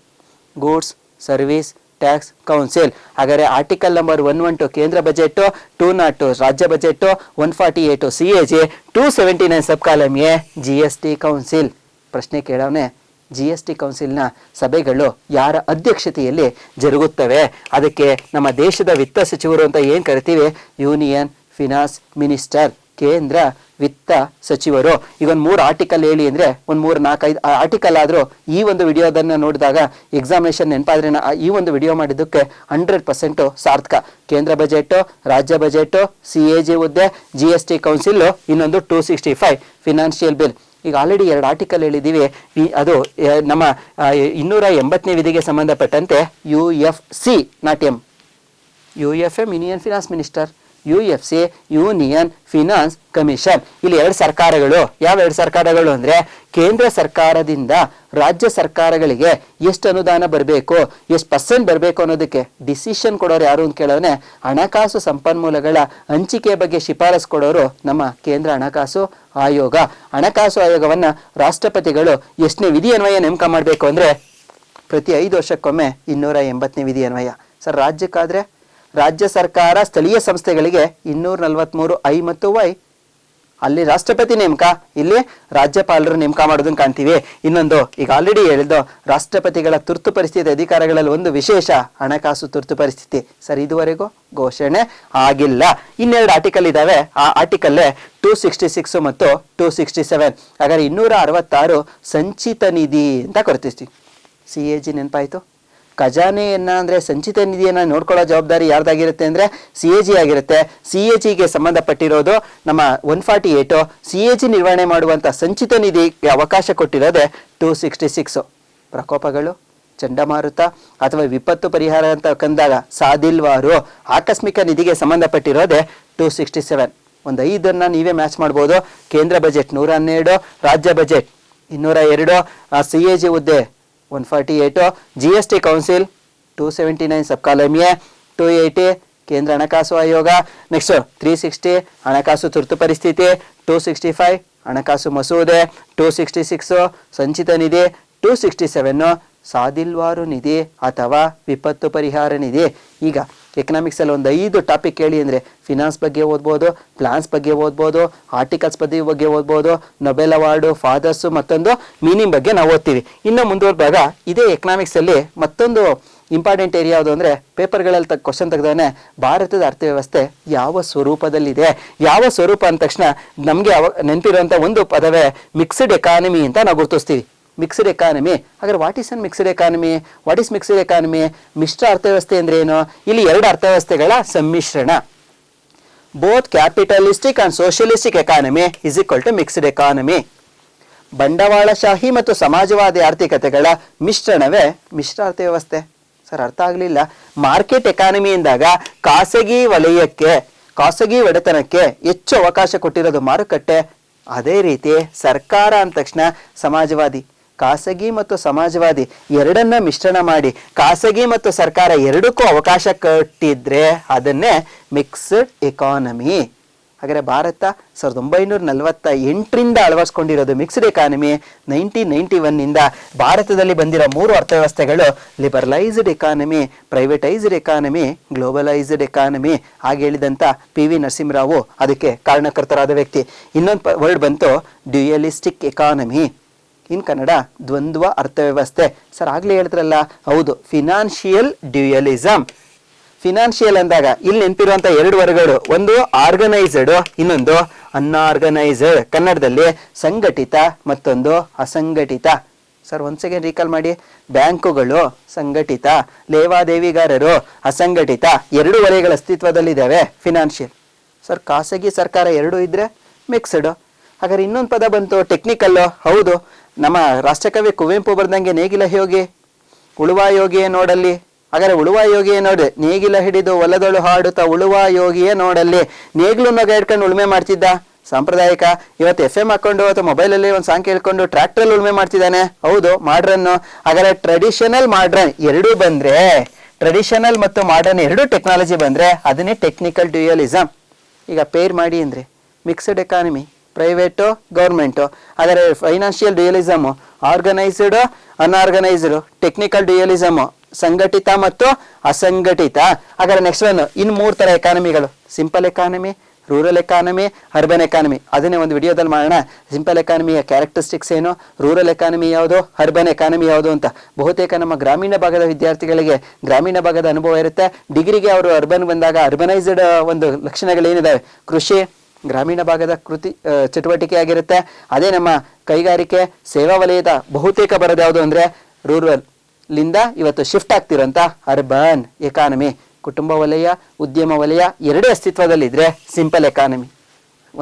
goods service tax council ಹಾಗಾದರೆ article number one one two ಕೇಂದ್ರ ಬಜೆಟ್ಟು ಟೂ ನಾಟ್ ಟು ರಾಜ್ಯ budget one forty eight C A G two seventy nine sub column A G S T council ಪ್ರಶ್ನೆ ಕೇಳವನೆ ಜಿ ಎಸ್ ಟಿ ಕೌನ್ಸಿಲ್ನ ಸಭೆಗಳು ಯಾರ ಅಧ್ಯಕ್ಷತೆಯಲ್ಲಿ ಜರುಗುತ್ತವೆ? ಅದಕ್ಕೆ ನಮ್ಮ ದೇಶದ ವಿತ್ತ ಸಚಿವರು ಅಂತ ಏನು ಕರಿತೀವಿ? ಯೂನಿಯನ್ ಫಿನಾನ್ಸ್ ಮಿನಿಸ್ಟರ್ ಕೇಂದ್ರ ವಿತ್ತ ಸಚಿವರು. ಈಗ ಒಂದು ಮೂರು ಆರ್ಟಿಕಲ್ ಹೇಳಿ ಅಂದರೆ ಒಂದು ಮೂರು ನಾಲ್ಕೈದು ಆರ್ಟಿಕಲ್ ಆದರೂ ಈ ಒಂದು ವಿಡಿಯೋದನ್ನು ನೋಡಿದಾಗ ಎಕ್ಸಾಮಿನೇಷನ್ ನೆನಪಾದ್ರೆ ಈ ಒಂದು ವಿಡಿಯೋ ಮಾಡಿದ್ದಕ್ಕೆ ಹಂಡ್ರೆಡ್ ಪರ್ಸೆಂಟು ಸಾರ್ಥಕ. ಕೇಂದ್ರ ಬಜೆಟು ರಾಜ್ಯ ಬಜೆಟು ಸಿ ಎ ಜಿ ಹುದ್ದೆ ಜಿ ಎಸ್ ಟಿ ಕೌನ್ಸಿಲ್ ಇನ್ನೊಂದು two sixty five financial bill ಈಗ ಆಲ್ರೆಡಿ ಎರಡು ಆರ್ಟಿಕಲ್ ಹೇಳಿದ್ದೀವಿ. ಈ ಅದು ನಮ್ಮ ಇನ್ನೂರ ಎಂಬತ್ತನೇ ವಿಧಿಗೆ ಸಂಬಂಧಪಟ್ಟಂತೆ U F C not M U F M union finance minister U F C union finance commission. ಇಲ್ಲಿ ಎರಡು ಸರ್ಕಾರಗಳು. ಯಾವ ಎರಡು ಸರ್ಕಾರಗಳು ಅಂದರೆ ಕೇಂದ್ರ ಸರ್ಕಾರದಿಂದ ರಾಜ್ಯ ಸರ್ಕಾರಗಳಿಗೆ ಎಷ್ಟು ಅನುದಾನ ಬರಬೇಕು, ಎಷ್ಟು ಪರ್ಸೆಂಟ್ ಬರಬೇಕು ಅನ್ನೋದಕ್ಕೆ ಡಿಸಿಷನ್ ಕೊಡೋರು ಯಾರು ಅಂತ ಕೇಳೋನೆ ಹಣಕಾಸು ಸಂಪನ್ಮೂಲಗಳ ಹಂಚಿಕೆ ಬಗ್ಗೆ ಶಿಫಾರಸು ಕೊಡೋರು ನಮ್ಮ ಕೇಂದ್ರ ಹಣಕಾಸು ಆಯೋಗ. ಹಣಕಾಸು ಆಯೋಗವನ್ನು ರಾಷ್ಟ್ರಪತಿಗಳು ಎಷ್ಟನೇ ವಿಧಿ ಅನ್ವಯ ನೇಮಕ ಮಾಡಬೇಕು ಅಂದರೆ ಪ್ರತಿ ಐದು ವರ್ಷಕ್ಕೊಮ್ಮೆ ಇನ್ನೂರ ಎಂಬತ್ತನೇ ವಿಧಿ ಅನ್ವಯ. ಸರ್, ರಾಜ್ಯಕ್ಕಾದರೆ? ರಾಜ್ಯ ಸರ್ಕಾರ ಸ್ಥಳೀಯ ಸಂಸ್ಥೆಗಳಿಗೆ ಇನ್ನೂರ ನಲವತ್ತ್ಮೂರು ಐ ಮತ್ತು ವೈ. ಅಲ್ಲಿ ರಾಷ್ಟ್ರಪತಿ ನೇಮಕ, ಇಲ್ಲಿ ರಾಜ್ಯಪಾಲರು ನೇಮಕ ಮಾಡೋದನ್ನು ಕಾಣ್ತೀವಿ. ಇನ್ನೊಂದು, ಈಗ ಆಲ್ರೆಡಿ ಹೇಳಿದ್ದು, ರಾಷ್ಟ್ರಪತಿಗಳ ತುರ್ತು ಪರಿಸ್ಥಿತಿ ಅಧಿಕಾರಗಳಲ್ಲಿ ಒಂದು ವಿಶೇಷ ಹಣಕಾಸು ತುರ್ತು ಪರಿಸ್ಥಿತಿ. ಸರ್, ಇದುವರೆಗೂ ಘೋಷಣೆ ಆಗಿಲ್ಲ. ಇನ್ನೆರಡು ಆರ್ಟಿಕಲ್ ಇದಾವೆ. ಆ ಆರ್ಟಿಕಲ್ಲೇ ಟೂ ಸಿಕ್ಸ್ಟಿ ಸಿಕ್ಸ್ ಮತ್ತು ಟೂ ಸಿಕ್ಸ್ಟಿ ಸೆವೆನ್ ಹಾಗಾದ್ರೆ ಇನ್ನೂರ ಅರವತ್ತಾರು ಸಂಚಿತ ನಿಧಿ ಅಂತ ಕೊರತಿಸ್ತೀವಿ. ಸಿ ಎ ಜಿ ನೆನಪಾಯ್ತು? ಖಜಾನೆಯನ್ನ ಅಂದ್ರೆ ಸಂಚಿತ ನಿಧಿಯನ್ನ ನೋಡ್ಕೊಳ್ಳೋ ಜವಾಬ್ದಾರಿ ಯಾರ್ದಾಗಿರುತ್ತೆ ಅಂದ್ರೆ ಸಿ ಎ ಜಿ ಆಗಿರುತ್ತೆ. ಸಿ ಎ ಜಿಗೆ ಸಂಬಂಧಪಟ್ಟಿರೋದು ನಮ್ಮ one forty eight C A G ನಿರ್ವಹಣೆ ಮಾಡುವಂತ ಸಂಚಿತ ನಿಧಿಗೆ ಅವಕಾಶ ಕೊಟ್ಟಿರೋದೆ ಟೂ ಸಿಕ್ಸ್ಟಿ ಸಿಕ್ಸ್ ಪ್ರಕೋಪಗಳು, ಚಂಡಮಾರುತ ಅಥವಾ ವಿಪತ್ತು ಪರಿಹಾರ ಅಂತ ಕಂದಾಗ ಸಾದಿಲ್ವಾರು ಆಕಸ್ಮಿಕ ನಿಧಿಗೆ ಸಂಬಂಧಪಟ್ಟಿರೋದೆ ಟೂ ಸಿಕ್ಸ್ಟಿ ಸೆವೆನ್ ಒಂದು ಐದನ್ನ ನೀವೇ ಮ್ಯಾಚ್ ಮಾಡ್ಬೋದು. ಕೇಂದ್ರ ಬಜೆಟ್ ನೂರ ಹನ್ನೆರಡು, ರಾಜ್ಯ ಬಜೆಟ್ ಇನ್ನೂರ ಎರಡು ಸಿ ಎ ಜಿ ಹುದ್ದೆ one forty eight G S T council two seventy nine sub column A two eighty ಕೇಂದ್ರ ಹಣಕಾಸು ಆಯೋಗ ನೆಕ್ಸ್ಟ್ ತ್ರೀ ಸಿಕ್ಸ್ಟಿ ಹಣಕಾಸು ತುರ್ತು ಪರಿಸ್ಥಿತಿ ಟೂ ಸಿಕ್ಸ್ಟಿ ಫೈವ್ ಹಣಕಾಸು ಮಸೂದೆ ಟೂ ಸಿಕ್ಸ್ಟಿ ಸಿಕ್ಸು ಸಂಚಿತ ನಿಧಿ ಟೂ ಸಿಕ್ಸ್ಟಿ ಸೆವೆನ್ನು ಸಾದಿಲ್ವಾರು ನಿಧಿ ಅಥವಾ ವಿಪತ್ತು ಪರಿಹಾರ ನಿಧಿ ಈಗ ಎಕನಾಮಿಕ್ಸಲ್ಲಿ ಒಂದು ಐದು ಟಾಪಿಕ್ ಹೇಳಿ ಅಂದರೆ ಫಿನಾನ್ಸ್ ಬಗ್ಗೆ ಓದ್ಬೋದು ಪ್ಲಾನ್ಸ್ ಬಗ್ಗೆ ಓದ್ಬೋದು ಆರ್ಟಿಕಲ್ಸ್ ಬಗ್ಗೆ ಬಗ್ಗೆ ಓದ್ಬೋದು ನೊಬೆಲ್ ಅವಾರ್ಡು ಫಾದರ್ಸು ಮತ್ತೊಂದು ಮೀನಿಂಗ್ ಬಗ್ಗೆ ನಾವು ಓದ್ತೀವಿ. ಇನ್ನು ಮುಂದುವರೆದಾಗ ಇದೇ ಎಕನಾಮಿಕ್ಸಲ್ಲಿ ಮತ್ತೊಂದು ಇಂಪಾರ್ಟೆಂಟ್ ಏರಿಯಾ ಯಾವುದು ಅಂದರೆ ಪೇಪರ್ಗಳಲ್ಲಿ ತಕ್ಕ ಕ್ವಶನ್ ತೆಗೆದಾನೆ ಭಾರತದ ಅರ್ಥವ್ಯವಸ್ಥೆ ಯಾವ ಸ್ವರೂಪದಲ್ಲಿದೆ? ಯಾವ ಸ್ವರೂಪ ಅಂದ ತಕ್ಷಣ ನಮಗೆ ಅವ ನೆನಪಿರುವಂಥ ಒಂದು ಪದವೇ ಮಿಕ್ಸ್ಡ್ ಎಕಾನಮಿ ಅಂತ ನಾವು ಗುರುತಿಸ್ತೀವಿ. ಮಿಕ್ಸ್ಡ್ ಎಕಾನಮಿ ಹಾಗಾದ್ರೆ what is an mixed economy what is mixed economy ಮಿಶ್ರ ಅರ್ಥವ್ಯವಸ್ಥೆ ಅಂದ್ರೆ ಏನು ಇಲ್ಲಿ ಎರಡು ಅರ್ಥವ್ಯವಸ್ಥೆಗಳ ಸಮ್ಮಿಶ್ರಣ. Both capitalistic and socialistic economy is equal to mixed economy ಬಂಡವಾಳಶಾಹಿ ಮತ್ತು ಸಮಾಜವಾದಿ ಆರ್ಥಿಕತೆಗಳ ಮಿಶ್ರಣವೇ ಮಿಶ್ರ ಅರ್ಥವ್ಯವಸ್ಥೆ. ಸರ್, ಅರ್ಥ ಆಗಲಿಲ್ಲ. ಮಾರ್ಕೆಟ್ ಎಕಾನಮಿ ಅಂದಾಗ ಖಾಸಗಿ ವಲಯಕ್ಕೆ, ಖಾಸಗಿ ಒಡೆತನಕ್ಕೆ ಹೆಚ್ಚು ಅವಕಾಶ ಕೊಟ್ಟಿರೋದು ಮಾರುಕಟ್ಟೆ. ಅದೇ ರೀತಿ ಸರ್ಕಾರ ಅಂದ ತಕ್ಷಣ ಸಮಾಜವಾದಿ. ಖಾಸಗಿ ಮತ್ತು ಸಮಾಜವಾದಿ ಎರಡನ್ನ ಮಿಶ್ರಣ ಮಾಡಿ ಖಾಸಗಿ ಮತ್ತು ಸರ್ಕಾರ ಎರಡಕ್ಕೂ ಅವಕಾಶ ಕೊಟ್ಟಿದ್ರೆ ಅದನ್ನೇ ಮಿಕ್ಸ್ಡ್ ಎಕಾನಮಿ ಹಾಗಾದ್ರೆ ಭಾರತ ಸಾವಿರದ ಒಂಬೈನೂರ ನಲವತ್ತ ಎಂಟರಿಂದ ಅಳವಡಿಸ್ಕೊಂಡಿರೋದು ಮಿಕ್ಸ್ಡ್ ಎಕಾನಮಿ ನೈನ್ಟೀನ್ ನೈಂಟಿ ಒನ್ನಿಂದ ಭಾರತದಲ್ಲಿ ಬಂದಿರೋ ಮೂರು ಅರ್ಥವ್ಯವಸ್ಥೆಗಳು liberalised economy privatised economy globalised economy ಹಾಗೆ ಹೇಳಿದಂಥ ಪಿ ವಿ ನರಸಿಂಹರಾವು ಅದಕ್ಕೆ ಕಾರಣಕರ್ತರಾದ ವ್ಯಕ್ತಿ. ಇನ್ನೊಂದು ವರ್ಡ್ ಬಂತು ಡ್ಯೂಯಲಿಸ್ಟಿಕ್ ಎಕಾನಮಿ ಇನ್ ಕನ್ನಡ ದ್ವಂದ್ವ ಅರ್ಥವ್ಯವಸ್ಥೆ. ಸರ್, ಆಗ್ಲೇ ಹೇಳಿದ್ರಲ್ಲ ಹೌದು ಫಿನಾನ್ಷಿಯಲ್ ಡ್ಯೂಯಲಿಸಮ್ ಫಿನಾನ್ಷಿಯಲ್ ಅಂದಾಗ ಇಲ್ಲಿ ನೆನಪಿರುವಂತ ಎರಡು ವರ್ಗಗಳು, ಒಂದು ಆರ್ಗನೈಸ್ಡ್ ಇನ್ನೊಂದು ಅನ್ಆರ್ಗನೈಸ್ಡ್ ಕನ್ನಡದಲ್ಲಿ ಸಂಘಟಿತ ಮತ್ತೊಂದು ಅಸಂಘಟಿತ. ಸರ್ ಒಂದ್ ಸೆಕೆಂಡ್ ರೀಕಾಲ್ ಮಾಡಿ, ಬ್ಯಾಂಕುಗಳು ಸಂಘಟಿತ, ಲೇವಾದೇವಿಗಾರರು ಅಸಂಘಟಿತ, ಎರಡು ವಲಯಗಳ ಅಸ್ತಿತ್ವದಲ್ಲಿದ್ದಾವೆ ಫಿನಾನ್ಷಿಯಲ್ ಸರ್, ಖಾಸಗಿ ಸರ್ಕಾರ ಎರಡು ಇದ್ರೆ ಮಿಕ್ಸ್ಡ್ ಹಾಗಾದ್ರೆ ಇನ್ನೊಂದು ಪದ ಬಂತು ಟೆಕ್ನಿಕಲ್ ಹೌದು ನಮ್ಮ ರಾಷ್ಟ್ರಕವಿ ಕುವೆಂಪು ಬರ್ದಂಗೆ ನೇಗಿಲ ಯೋಗಿ, ಉಳುವ ಯೋಗಿಯೇ ನೋಡಲ್ಲಿ. ಹಾಗಾದ್ರೆ ಉಳುವ ಯೋಗಿಯೇ ನೋಡಿ ನೇಗಿಲ ಹಿಡಿದು ಹೊಲದೊಳು ಹಾಡುತ್ತಾ ಉಳುವ ಯೋಗಿಯೇ ನೋಡಲ್ಲಿ. ನೇಗಿಲು ನಗ ಇಟ್ಕೊಂಡು ಉಳುಮೆ ಮಾಡ್ತಿದ್ದ? ಸಾಂಪ್ರದಾಯಿಕ. ಇವತ್ತು ಎಫ್ ಎಂ ಹಾಕೊಂಡು ಅಥವಾ ಮೊಬೈಲಲ್ಲಿ ಒಂದು ಸಾಂಗ್ ಕೇಳ್ಕೊಂಡು ಟ್ರ್ಯಾಕ್ಟ್ರಲ್ಲಿ ಉಳುಮೆ ಮಾಡ್ತಿದ್ದಾನೆ. ಹೌದು ಮಾಡ್ರನ್ನು ಹಾಗಾದ್ರೆ ಟ್ರೆಡಿಷನಲ್ ಮಾಡ್ರನ್ ಎರಡೂ ಬಂದ್ರೆ ಟ್ರೆಡಿಷನಲ್ ಮತ್ತು ಮಾಡ್ರನ್ ಎರಡೂ ಟೆಕ್ನಾಲಜಿ ಬಂದ್ರೆ, ಅದನ್ನೇ ಟೆಕ್ನಿಕಲ್ ಡ್ಯೂಯಲಿಸಮ್ ಈಗ ಪೇರ್ ಮಾಡಿ ಅಂದರೆ ಮಿಕ್ಸ್ಡ್ ಎಕಾನಮಿ ಪ್ರೈವೇಟು, ಗೌರ್ಮೆಂಟು. ಆದರೆ financial dualism organised, unorganised, technical dualism ಸಂಘಟಿತ ಮತ್ತು ಅಸಂಘಟಿತ. ಹಾಗಾದ್ರೆ ನೆಕ್ಸ್ಟ್ ಒನ್ ಇನ್ನು ಮೂರು ಥರ ಎಕಾನಮಿಗಳು simple economy rural economy urban economy ಅದನ್ನೇ ಒಂದು ವಿಡಿಯೋದಲ್ಲಿ ಮಾಡೋಣ. ಸಿಂಪಲ್ ಎಕಾನಮಿಯ ಕ್ಯಾರೆಕ್ಟರಿಸ್ಟಿಕ್ಸ್ ಏನು? ರೂರಲ್ ಎಕಾನಮಿ ಯಾವುದು? ಅರ್ಬನ್ ಎಕಾನಮಿ ಯಾವುದು ಅಂತ. ಬಹುತೇಕ ನಮ್ಮ ಗ್ರಾಮೀಣ ಭಾಗದ ವಿದ್ಯಾರ್ಥಿಗಳಿಗೆ ಗ್ರಾಮೀಣ ಭಾಗದ ಅನುಭವ ಇರುತ್ತೆ. ಡಿಗ್ರಿಗೆ ಅವರು ಅರ್ಬನ್ ಬಂದಾಗ ಅರ್ಬನೈಸ್ಡ್ ಒಂದು ಲಕ್ಷಣಗಳೇನಿದ್ದಾವೆ ಕೃಷಿ ಗ್ರಾಮೀಣ ಭಾಗದ ಕೃತಿ ಚಟುವಟಿಕೆ ಆಗಿರುತ್ತೆ ಅದೇ ನಮ್ಮ ಕೈಗಾರಿಕೆ ಸೇವಾ ವಲಯದ ಬಹುತೇಕ ಬರೋದು ಯಾವುದು ಅಂದರೆ ರೂರಲ್ ಲಿಂದ ಇವತ್ತು ಶಿಫ್ಟ್ ಆಗ್ತಿರೋಂಥ ಅರ್ಬನ್ ಎಕಾನಮಿ. ಕುಟುಂಬ ವಲಯ, ಉದ್ಯಮ ವಲಯ ಎರಡೇ ಅಸ್ತಿತ್ವದಲ್ಲಿದ್ದರೆ ಸಿಂಪಲ್ ಎಕಾನಮಿ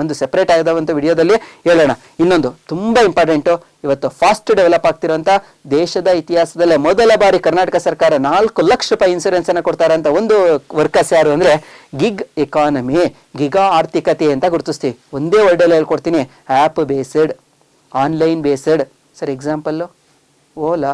ಒಂದು ಸೆಪರೇಟ್ ಒಂದು ವಿಡಿಯೋದಲ್ಲಿ ಹೇಳೋಣ. ಇನ್ನೊಂದು ತುಂಬ ಇಂಪಾರ್ಟೆಂಟು ಇವತ್ತು ಫಾಸ್ಟ್ ಡೆವಲಪ್ ಆಗ್ತಿರೋಂಥ ದೇಶದ ಇತಿಹಾಸದಲ್ಲೇ ಮೊದಲ ಬಾರಿ ಕರ್ನಾಟಕ ಸರ್ಕಾರ ನಾಲ್ಕು ಲಕ್ಷ ರೂಪಾಯಿ ಇನ್ಸೂರೆನ್ಸ್ ಅನ್ನು ಕೊಡ್ತಾರೆ ಅಂತ ಒಂದು ವರ್ಕರ್ಸ್ ಯಾರು ಅಂದ್ರೆ ಗಿಗ್ ಎಕಾನಮಿ ಗಿಗಾ ಆರ್ಥಿಕತೆ ಅಂತ ಗುರುತಿಸ್ತೀವಿ. ಒಂದೇ ವರ್ಡಲ್ಲಿ ಹೇಳ್ಕೊಡ್ತೀನಿ app based online based sir example Ola.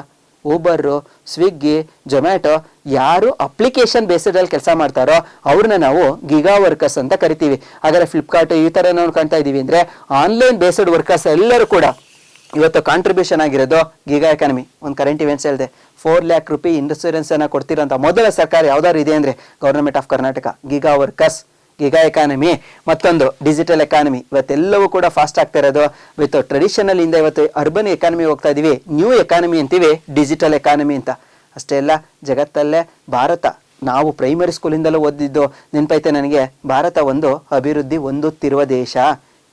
Uber Swiggy Zomato ಯಾರು ಅಪ್ಲಿಕೇಶನ್ ಬೇಸಿಸಲ್ಲಿ ಕೆಲಸ ಮಾಡ್ತಾರೋ ಅವ್ರನ್ನ ನಾವು ಗಿಗಾ ವರ್ಕರ್ಸ್ ಅಂತ ಕರಿತೀವಿ. ಹಾಗಾದ್ರೆ ಫ್ಲಿಪ್ಕಾರ್ಟ್ ಈ ಥರ ನಾವು ಕಾಣ್ತಾ ಇದ್ದೀವಿ ಅಂದರೆ ಆನ್ಲೈನ್ ಬೇಸ್ಡ್ ವರ್ಕರ್ಸ್ ಎಲ್ಲರೂ ಕೂಡ ಇವತ್ತು ಕಾಂಟ್ರಿಬ್ಯೂಷನ್ ಆಗಿರೋದು ಗಿಗಾ ಎಕಾನಮಿ ಒಂದು ಕರೆಂಟ್ ಇವೆಂಟ್ಸ್ ಹೇಳಿದೆ. ಫೋರ್ ಲ್ಯಾಕ್ ರುಪಿ ಇನ್ಸೂರೆನ್ಸ್ ಅನ್ನ ಕೊಡ್ತಿರೋಂಥ ಮೊದಲ ಸರ್ಕಾರ ಯಾವ್ದಾದ್ರು ಇದೆ ಅಂದ್ರೆ government of Karnataka gig workers gig economy ಮತ್ತೊಂದು ಡಿಜಿಟಲ್ ಎಕಾನಮಿ ಇವತ್ತೆಲ್ಲವೂ ಕೂಡ ಫಾಸ್ಟ್ ಆಗ್ತಾ ಇರೋದು. ವಿತ್ ಟ್ರೆಡಿಷನಲ್ ಇಂದ ಇವತ್ತು ಅರ್ಬನ್ ಎಕಾನಮಿ ಹೋಗ್ತಾ ಇದೀವಿ. ನ್ಯೂ ಎಕಾನಮಿ ಅಂತೀವಿ ಡಿಜಿಟಲ್ ಎಕಾನಮಿ ಅಂತ. ಅಷ್ಟೇ ಅಲ್ಲ, ಜಗತ್ತಲ್ಲೇ ಭಾರತ. ನಾವು ಪ್ರೈಮರಿ ಸ್ಕೂಲಿಂದಲೂ ಓದಿದ್ದು ನೆನಪೈತೆ ನನಗೆ? ಭಾರತ ಒಂದು ಅಭಿವೃದ್ಧಿ ಹೊಂದುತ್ತಿರುವ ದೇಶ.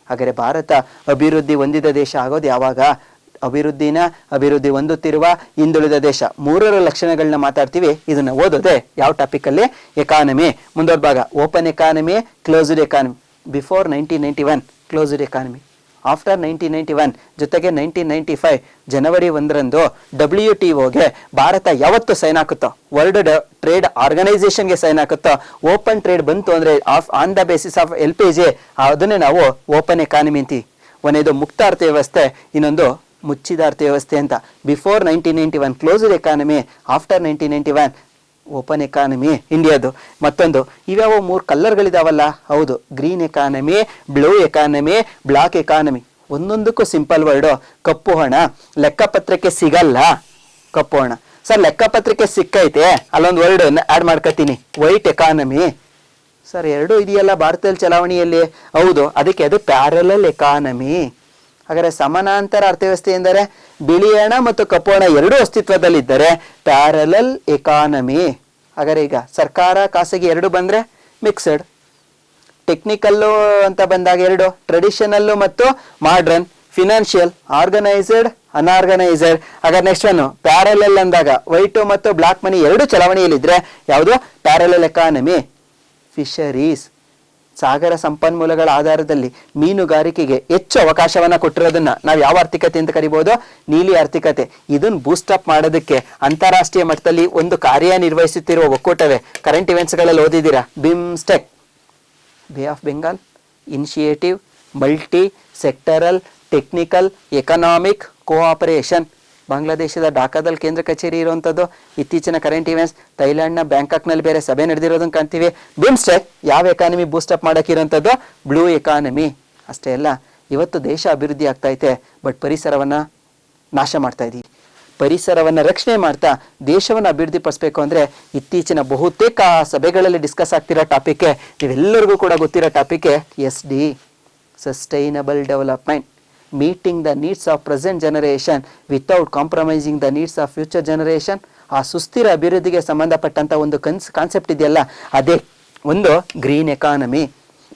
ಹಾಗಾದರೆ ಭಾರತ ಅಭಿವೃದ್ಧಿ ಹೊಂದಿದ ದೇಶ ಆಗೋದು ಯಾವಾಗ? ಅಭಿವೃದ್ಧಿನ ಅಭಿವೃದ್ಧಿ ಹೊಂದುತ್ತಿರುವ ಹಿಂದುಳಿದ ದೇಶ. ಮೂರರ ಲಕ್ಷಣಗಳನ್ನ ಮಾತಾಡ್ತೀವಿ, ಇದನ್ನ ಓದೋದೆ ಯಾವ ಟಾಪಿಕ್ ಅಲ್ಲಿ? ಎಕಾನಮಿ ಮುಂದೊಂದು ಭಾಗ open economy closed economy before nineteen ninety one closed economy after nineteen ninety one ಜೊತೆಗೆ ನೈನ್ಟೀನ್ ನೈಂಟಿ ಫೈವ್ ಜನವರಿ ಒಂದರಂದು ಡಬ್ಲ್ಯೂ ಟಿ ಒಗೆ ಭಾರತ ಯಾವತ್ತು ಸೈನ್ ಹಾಕುತ್ತೋ? ವರ್ಲ್ಡ್ ಟ್ರೇಡ್ ಆರ್ಗನೈಸೇಷನ್ಗೆ ಸೈನ್ ಹಾಕುತ್ತೋ? ಓಪನ್ ಟ್ರೇಡ್ ಬಂತು ಅಂದರೆ of on the basis of L P G ಅದನ್ನೇ ನಾವು ಓಪನ್ ಎಕಾನಮಿ ಅಂತೀವಿ. ಒಂದೇದು ಮುಕ್ತ ಅರ್ಥವ್ಯವಸ್ಥೆ ಇನ್ನೊಂದು ಮುಚ್ಚಿದ ಅರ್ಥವ್ಯವಸ್ಥೆ ಅಂತ. Before nineteen ninety one closed economy after nineteen ninety one open economy ಇಂಡಿಯಾದು ಮತ್ತೊಂದು, ಇವ್ಯಾವ ಮೂರು ಕಲ್ಲರ್ಗಳಿದಾವಲ್ಲ? ಹೌದು green economy blue economy black economy ಒಂದೊಂದಕ್ಕೂ simple word ಕಪ್ಪು ಹಣ. ಲೆಕ್ಕಪತ್ರಕ್ಕೆ ಸಿಗಲ್ಲ. ಕಪ್ಪು ಹಣ. ಸರ್, ಲೆಕ್ಕಪತ್ರಕ್ಕೆ ಸಿಕ್ಕೈತೆ. ಅಲ್ಲೊಂದು ವರ್ಡ್ ಆ್ಯಡ್ ಮಾಡ್ಕೊತೀನಿ ವೈಟ್ ಎಕಾನಮಿ ಸರ್, ಎರಡೂ ಇದೆಯಲ್ಲ ಭಾರತದಲ್ಲಿ ಚಲಾವಣೆಯಲ್ಲಿ? ಹೌದು, ಅದಕ್ಕೆ ಅದು ಪ್ಯಾರಲಲ್ ಎಕಾನಮಿ ಹಾಗಾದ್ರೆ ಸಮಾನಾಂತರ ಅರ್ಥವ್ಯವಸ್ಥೆ ಎಂದರೆ ಬಿಳಿ ಹಣ ಮತ್ತು ಕಪ್ಪು ಹಣ ಎರಡೂ ಅಸ್ತಿತ್ವದಲ್ಲಿದ್ದರೆ ಪ್ಯಾರಲಲ್ ಎಕಾನಮಿ ಹಾಗಾದ್ರೆ ಈಗ ಸರ್ಕಾರ ಖಾಸಗಿ ಎರಡು ಬಂದ್ರೆ ಮಿಕ್ಸಡ್ ಟೆಕ್ನಿಕಲ್ಲು ಅಂತ ಬಂದಾಗ ಎರಡು ಟ್ರೆಡಿಷನಲ್ಲು ಮತ್ತು ಮಾಡ್ರನ್ ಫಿನಾನ್ಷಿಯಲ್ ಆರ್ಗನೈಸ್ಡ್ ಅನ್ಆರ್ಗನೈಸಡ್ ಹಾಗಾದ್ರೆ ನೆಕ್ಸ್ಟ್ ಒನ್ ಪ್ಯಾರಲಲ್ ಅಂದಾಗ ವೈಟು ಮತ್ತು ಬ್ಲಾಕ್ ಮನಿ ಎರಡು ಚಲಾವಣೆಯಲ್ಲಿದ್ದರೆ ಯಾವುದು? ಪ್ಯಾರಲಲ್ ಎಕಾನಮಿ ಫಿಶರೀಸ್ ಸಾಗರ ಸಂಪನ್ಮೂಲಗಳ ಆಧಾರದಲ್ಲಿ ಮೀನುಗಾರಿಕೆಗೆ ಹೆಚ್ಚು ಅವಕಾಶವನ್ನ ಕೊಟ್ಟಿರೋದನ್ನ ನಾವು ಯಾವ ಆರ್ಥಿಕತೆ ಅಂತ ಕರಿಬಹುದು ನೀಲಿ ಆರ್ಥಿಕತೆ. ಇದನ್ನ ಅಪ್ ಮಾಡೋದಕ್ಕೆ ಅಂತಾರಾಷ್ಟ್ರೀಯ ಮಟ್ಟದಲ್ಲಿ ಒಂದು ಕಾರ್ಯನಿರ್ವಹಿಸುತ್ತಿರುವ ಒಕ್ಕೂಟವೇ ಕರೆಂಟ್ ಇವೆಂಟ್ಸ್ಗಳಲ್ಲಿ ಓದಿದ್ದೀರಾ? BIMSTEC bay of Bengal initiative multi sectoral technical economic cooperation ಬಾಂಗ್ಲಾದೇಶದ ಢಾಕಾದಲ್ಲಿ ಕೇಂದ್ರ ಕಚೇರಿ ಇರುವಂಥದ್ದು ಇತ್ತೀಚಿನ ಕರೆಂಟ್ ಇವೆಂಟ್ಸ್ ಥೈಲ್ಯಾಂಡ್ನ ಬ್ಯಾಂಕಾಕ್ನಲ್ಲಿ ಬೇರೆ ಸಭೆ ನಡೆದಿರೋದನ್ನು ಕಾಣ್ತೀವಿ. ಬಿಮ್ಸ್ಟೆಕ್ ಯಾವ ಎಕಾನಮಿ ಬೂಸ್ಟಪ್ ಮಾಡೋಕ್ಕಿರೋಂಥದ್ದು ಬ್ಲೂ ಎಕಾನಮಿ ಅಷ್ಟೇ ಅಲ್ಲ, ಇವತ್ತು ದೇಶ ಅಭಿವೃದ್ಧಿ ಆಗ್ತಾ ಐತೆ ಬಟ್ ಪರಿಸರವನ್ನು ನಾಶ ಮಾಡ್ತಾ ಇದ್ದೀವಿ ಪರಿಸರವನ್ನು ರಕ್ಷಣೆ ಮಾಡ್ತಾ ದೇಶವನ್ನು ಅಭಿವೃದ್ಧಿ ಪಡಿಸ್ಬೇಕು ಅಂದರೆ ಇತ್ತೀಚಿನ ಬಹುತೇಕ ಸಭೆಗಳಲ್ಲಿ ಡಿಸ್ಕಸ್ ಆಗ್ತಿರೋ ಟಾಪಿಕ್ಗೆ ನೀವೆಲ್ಲರಿಗೂ ಕೂಡ ಗೊತ್ತಿರೋ ಟಾಪಿಕ್ಗೆ S D sustainable development meeting the needs of present generation without compromising the needs of future generation ಆ ಸುಸ್ಥಿರ ಅಭಿವೃದ್ಧಿಗೆ ಸಂಬಂಧಪಟ್ಟಂಥ ಒಂದು ಕನ್ಸ್ ಕಾನ್ಸೆಪ್ಟ್ ಇದೆಯಲ್ಲ, ಅದೇ ಒಂದು ಗ್ರೀನ್ ಎಕಾನಮಿ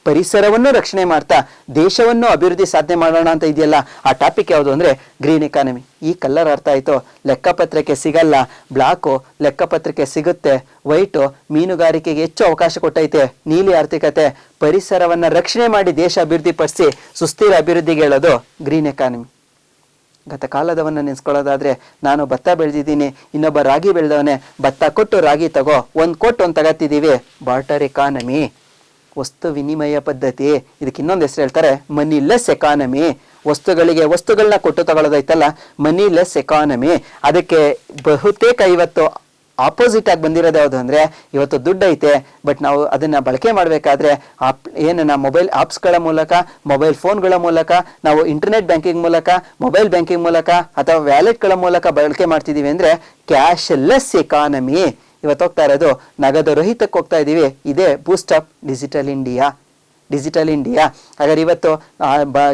ಪರಿಸರವನ್ನು ರಕ್ಷಣೆ ಮಾಡ್ತಾ ದೇಶವನ್ನು ಅಭಿವೃದ್ಧಿ ಸಾಧನೆ ಮಾಡೋಣ ಅಂತ ಇದೆಯಲ್ಲ, ಆ ಟಾಪಿಕ್ ಯಾವುದು ಅಂದರೆ ಗ್ರೀನ್ ಎಕಾನಮಿ ಈ ಕಲ್ಲರ್ ಅರ್ಥ ಆಯಿತು. ಲೆಕ್ಕಪತ್ರಕ್ಕೆ ಸಿಗಲ್ಲ ಬ್ಲಾಕು ಲೆಕ್ಕಪತ್ರಕ್ಕೆ ಸಿಗುತ್ತೆ ವೈಟು ಮೀನುಗಾರಿಕೆಗೆ ಹೆಚ್ಚು ಅವಕಾಶ ಕೊಟ್ಟೈತೆ, ನೀಲಿ ಆರ್ಥಿಕತೆ. ಪರಿಸರವನ್ನು ರಕ್ಷಣೆ ಮಾಡಿ ದೇಶ ಅಭಿವೃದ್ಧಿ ಪಡಿಸಿ ಸುಸ್ಥಿರ ಅಭಿವೃದ್ಧಿಗೆ ಹೇಳೋದು ಗ್ರೀನ್ ಎಕಾನಮಿ ಗತ ಕಾಲದವನ್ನ ನೆನೆಸ್ಕೊಳ್ಳೋದಾದ್ರೆ, ನಾನು ಭತ್ತ ಬೆಳೆದಿದ್ದೀನಿ, ಇನ್ನೊಬ್ಬ ರಾಗಿ ಬೆಳೆದವನೇ ಭತ್ತ ಕೊಟ್ಟು ರಾಗಿ ತಗೋ, ಒಂದು ಕೊಟ್ಟು ಒಂದು ತಗತ್ತಿದ್ದೀವಿ. ಬಾರ್ಟರ್ ಎಕಾನಮಿ ವಸ್ತು ವಿನಿಮಯ ಪದ್ಧತಿ. ಇದಕ್ಕೆ ಇನ್ನೊಂದು ಹೆಸರು ಹೇಳ್ತಾರೆ, ಮನಿ ಲೆಸ್ ಎಕಾನಮಿ ವಸ್ತುಗಳಿಗೆ ವಸ್ತುಗಳನ್ನ ಕೊಟ್ಟು ತಗೊಳ್ಳೋದೈತಲ್ಲ ಮನಿ ಲೆಸ್ ಎಕಾನಮಿ ಅದಕ್ಕೆ ಬಹುತೇಕ ಇವತ್ತು ಆಪೋಸಿಟ್ ಆಗಿ ಬಂದಿರೋದು ಯಾವುದು ಅಂದರೆ, ಇವತ್ತು ದುಡ್ಡು ಐತೆ ಬಟ್ ನಾವು ಅದನ್ನು ಬಳಕೆ ಮಾಡಬೇಕಾದ್ರೆ ಆಪ್, ಏನನ್ನ ಮೊಬೈಲ್ ಆ್ಯಪ್ಸ್ಗಳ ಮೂಲಕ, ಮೊಬೈಲ್ ಫೋನ್ಗಳ ಮೂಲಕ, ನಾವು ಇಂಟರ್ನೆಟ್ ಬ್ಯಾಂಕಿಂಗ್ ಮೂಲಕ ಮೊಬೈಲ್ ಬ್ಯಾಂಕಿಂಗ್ ಮೂಲಕ, ಅಥವಾ ವ್ಯಾಲೆಟ್ಗಳ ಮೂಲಕ ಬಳಕೆ ಮಾಡ್ತಿದ್ದೀವಿ ಅಂದರೆ ಕ್ಯಾಶ್ ಲೆಸ್ ಎಕಾನಮಿ ಇವತ್ತು ಹೋಗ್ತಾ ಇರೋದು ನಗದು ರಹಿತಕ್ಕೆ ಹೋಗ್ತಾ ಇದ್ದೀವಿ. ಇದೇ boost of digital India digital India ಹಾಗಾದ್ರೆ ಇವತ್ತು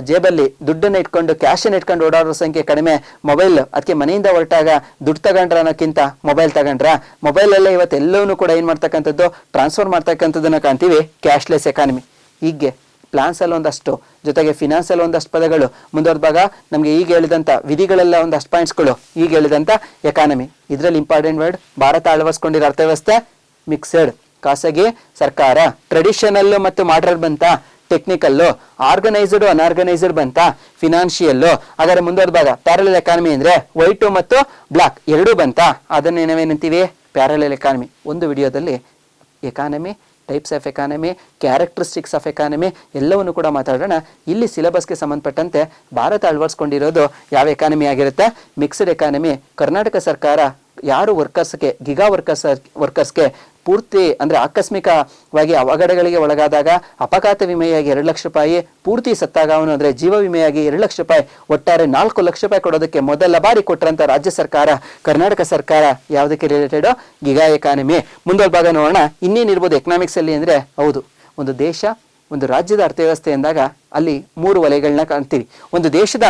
ಜೇಬಲ್ಲಿ ದುಡ್ಡನ್ನು ಇಟ್ಕೊಂಡು ಕ್ಯಾಶನ್ನು ಇಟ್ಕೊಂಡು ಓಡಾಡೋ ಸಂಖ್ಯೆ ಕಡಿಮೆ. ಮೊಬೈಲ್ ಅದಕ್ಕೆ ಮನೆಯಿಂದ ಹೊರಟಾಗ ದುಡ್ಡು ತಗೊಂಡ್ರ ಅನ್ನೋಕ್ಕಿಂತ ಮೊಬೈಲ್ ತಗೊಂಡ್ರ? ಮೊಬೈಲಲ್ಲೇ ಇವತ್ತು ಎಲ್ಲವೂ ಕೂಡ ಏನು ಮಾಡ್ತಕ್ಕಂಥದ್ದು? ಟ್ರಾನ್ಸ್ಫರ್ ಮಾಡ್ತಕ್ಕಂಥದ್ದನ್ನು ಕಾಣ್ತೀವಿ. ಕ್ಯಾಶ್ಲೆಸ್ ಎಕಾನಮಿ ಹೀಗೆ. ಪ್ಲಾನ್ಸಲ್ಲಿ ಒಂದಷ್ಟು. ಜೊತೆಗೆ ಫಿನಾನ್ಸಲ್ಲಿ ಒಂದಷ್ಟು ಪದಗಳು. ಮುಂದುವರೆದಾಗ ನಮಗೆ ಈಗ ಹೇಳಿದಂಥ ವಿಧಿಗಳೆಲ್ಲ ಒಂದಷ್ಟು ಪಾಯಿಂಟ್ಸ್ಗಳು ಈಗ ಹೇಳಿದಂಥ ಎಕಾನಮಿ ಇದರಲ್ಲಿ ಇಂಪಾರ್ಟೆಂಟ್ ವರ್ಡ್ ಭಾರತ ಅಳವಡಿಸ್ಕೊಂಡಿರೋ ಅರ್ಥವ್ಯವಸ್ಥೆ ಮಿಕ್ಸಡ್ ಖಾಸಗಿ, ಸರ್ಕಾರ. ಟ್ರೆಡಿಷನಲ್ಲು ಮತ್ತು ಮಾಡ್ರಲ್ ಬಂತ? ಟೆಕ್ನಿಕಲ್ಲು ಆರ್ಗನೈಸ್ಡ್ ಅನ್ಆರ್ಗನೈಸ್ಡ್ ಬಂತ? ಫಿನಾನ್ಷಿಯಲ್ಲು ಹಾಗಾದ್ರೆ ಮುಂದುವರೆದಾಗ ಪ್ಯಾರಲಲ್ ಎಕಾನಮಿ ಅಂದ್ರೆ ವೈಟು ಮತ್ತು ಬ್ಲಾಕ್ ಎರಡೂ ಬಂತ? ಅದನ್ನೇ ನಾವೇನಂತೀವಿ ಪ್ಯಾರಲಲ್ ಎಕಾನಮಿ ಒಂದು ವಿಡಿಯೋದಲ್ಲಿ economy types of economy characteristics of economy ಎಲ್ಲವನ್ನು ಕೂಡ ಮಾತಾಡೋಣ. ಇಲ್ಲಿ ಸಿಲೆಬಸ್ಗೆ ಸಂಬಂಧಪಟ್ಟಂತೆ ಭಾರತ ಅಳವಡಿಸ್ಕೊಂಡಿರೋದು ಯಾವ ಎಕಾನಮಿ ಆಗಿರುತ್ತೆ? ಮಿಕ್ಸ್ಡ್ ಎಕಾನಮಿ ಕರ್ನಾಟಕ ಸರ್ಕಾರ ಯಾರು ವರ್ಕರ್ಸ್ಗೆ ಗಿಗಾ ವರ್ಕರ್ಸ್ ವರ್ಕರ್ಸ್ಗೆ ಪೂರ್ತಿ, ಅಂದ್ರೆ ಆಕಸ್ಮಿಕವಾಗಿ ಅವಘಡಗಳಿಗೆ ಒಳಗಾದಾಗ ಅಪಘಾತ ವಿಮೆಯಾಗಿ ಎರಡು ಲಕ್ಷ ರೂಪಾಯಿ, ಪೂರ್ತಿ ಸತ್ತಾಗ ಅವನು ಅಂದ್ರೆ ಜೀವ ವಿಮೆಯಾಗಿ ಎರಡು ಲಕ್ಷ ರೂಪಾಯಿ, ಒಟ್ಟಾರೆ ನಾಲ್ಕು ಲಕ್ಷ ರೂಪಾಯಿ ಕೊಡೋದಕ್ಕೆ ಮೊದಲ ಬಾರಿ ಕೊಟ್ಟರಂತ ರಾಜ್ಯ ಸರ್ಕಾರ, ಕರ್ನಾಟಕ ಸರ್ಕಾರ ಯಾವುದಕ್ಕೆ ರಿಲೇಟೆಡ್ ಗಿಗಾ ಎಕಾನಮಿ ಮುಂದೊಂದು ಭಾಗ ನೋಡೋಣ. ಇನ್ನೇನಿರ್ಬೋದು ಎಕನಾಮಿಕ್ಸ್ ಅಲ್ಲಿ ಅಂದ್ರೆ ಹೌದು. ಒಂದು ದೇಶ, ಒಂದು ರಾಜ್ಯದ ಅರ್ಥವ್ಯವಸ್ಥೆ ಎಂದಾಗ ಅಲ್ಲಿ ಮೂರು ವಲಯಗಳನ್ನ ಕಾಣ್ತೀವಿ. ಒಂದು ದೇಶದ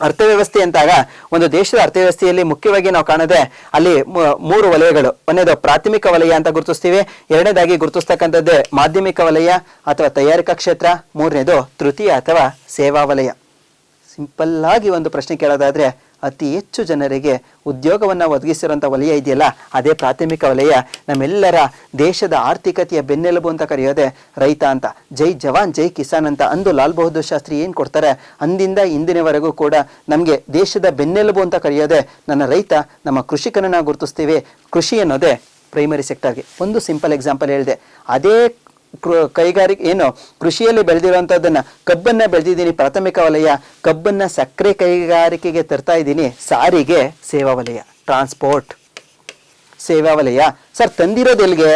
ಅರ್ಥವ್ಯವಸ್ಥೆ ಅಂತಾಗ ಒಂದು ದೇಶದ ಅರ್ಥವ್ಯವಸ್ಥೆಯಲ್ಲಿ ಮುಖ್ಯವಾಗಿ ನಾವು ಕಾಣೋದೆ ಅಲ್ಲಿ ಮೂರು ವಲಯಗಳು. ಒಂದೇದು ಪ್ರಾಥಮಿಕ ವಲಯ ಅಂತ ಗುರುತಿಸ್ತೀವಿ, ಎರಡನೇದಾಗಿ ಗುರುತಿಸ್ತಕ್ಕಂಥದ್ದೇ ಮಾಧ್ಯಮಿಕ ವಲಯ ಅಥವಾ ತಯಾರಿಕಾ ಕ್ಷೇತ್ರ, ಮೂರನೇದು ತೃತೀಯ ಅಥವಾ ಸೇವಾ ವಲಯ. ಸಿಂಪಲ್ ಆಗಿ ಒಂದು ಪ್ರಶ್ನೆ ಕೇಳೋದಾದ್ರೆ ಅತಿ ಹೆಚ್ಚು ಜನರಿಗೆ ಉದ್ಯೋಗವನ್ನು ಒದಗಿಸಿರುವಂಥ ವಲಯ ಇದೆಯಲ್ಲ, ಅದೇ ಪ್ರಾಥಮಿಕ ವಲಯ. ನಮ್ಮೆಲ್ಲರ ದೇಶದ ಆರ್ಥಿಕತೆಯ ಬೆನ್ನೆಲುಬು ಅಂತ ಕರೆಯೋದೆ ರೈತ ಅಂತ. ಜೈ ಜವಾನ್, ಜೈ ಕಿಸಾನ್ ಅಂತ ಅಂದು ಲಾಲ್ ಬಹದ್ದೂರ್ ಶಾಸ್ತ್ರಿ ಏನು ಕೊಡ್ತಾರೆ? ಅಂದಿಂದ ಇಂದಿನವರೆಗೂ ಕೂಡ ನಮಗೆ ದೇಶದ ಬೆನ್ನೆಲುಬು ಅಂತ ಕರೆಯೋದೆ ನನ್ನ ರೈತ, ನಮ್ಮ ಕೃಷಿಕನನ್ನು ಗುರುತಿಸ್ತೀವಿ. ಕೃಷಿ ಅನ್ನೋದೇ ಪ್ರೈಮರಿ ಸೆಕ್ಟರ್ಗೆ ಒಂದು ಸಿಂಪಲ್ ಎಕ್ಸಾಂಪಲ್ ಹೇಳಿದೆ. ಅದೇ ಕೈಗಾರಿಕೆ ಏನು ಕೃಷಿಯಲ್ಲಿ ಬೆಳೆದಿರುವಂಥದ್ದನ್ನ ಕಬ್ಬನ್ನ ಬೆಳೆದಿದ್ದೀನಿ, ಪ್ರಾಥಮಿಕ ವಲಯ, ಕಬ್ಬನ್ನ ಸಕ್ಕರೆ ಕೈಗಾರಿಕೆಗೆ ತರ್ತಾ ಇದ್ದೀನಿ. ಸಾರಿಗೆ ಸೇವಾ ವಲಯ, ಟ್ರಾನ್ಸ್ಪೋರ್ಟ್ ಸೇವಾ ವಲಯ. ಸರ್, ತಂದಿರೋದು ಎಲ್ಲಿಗೆ?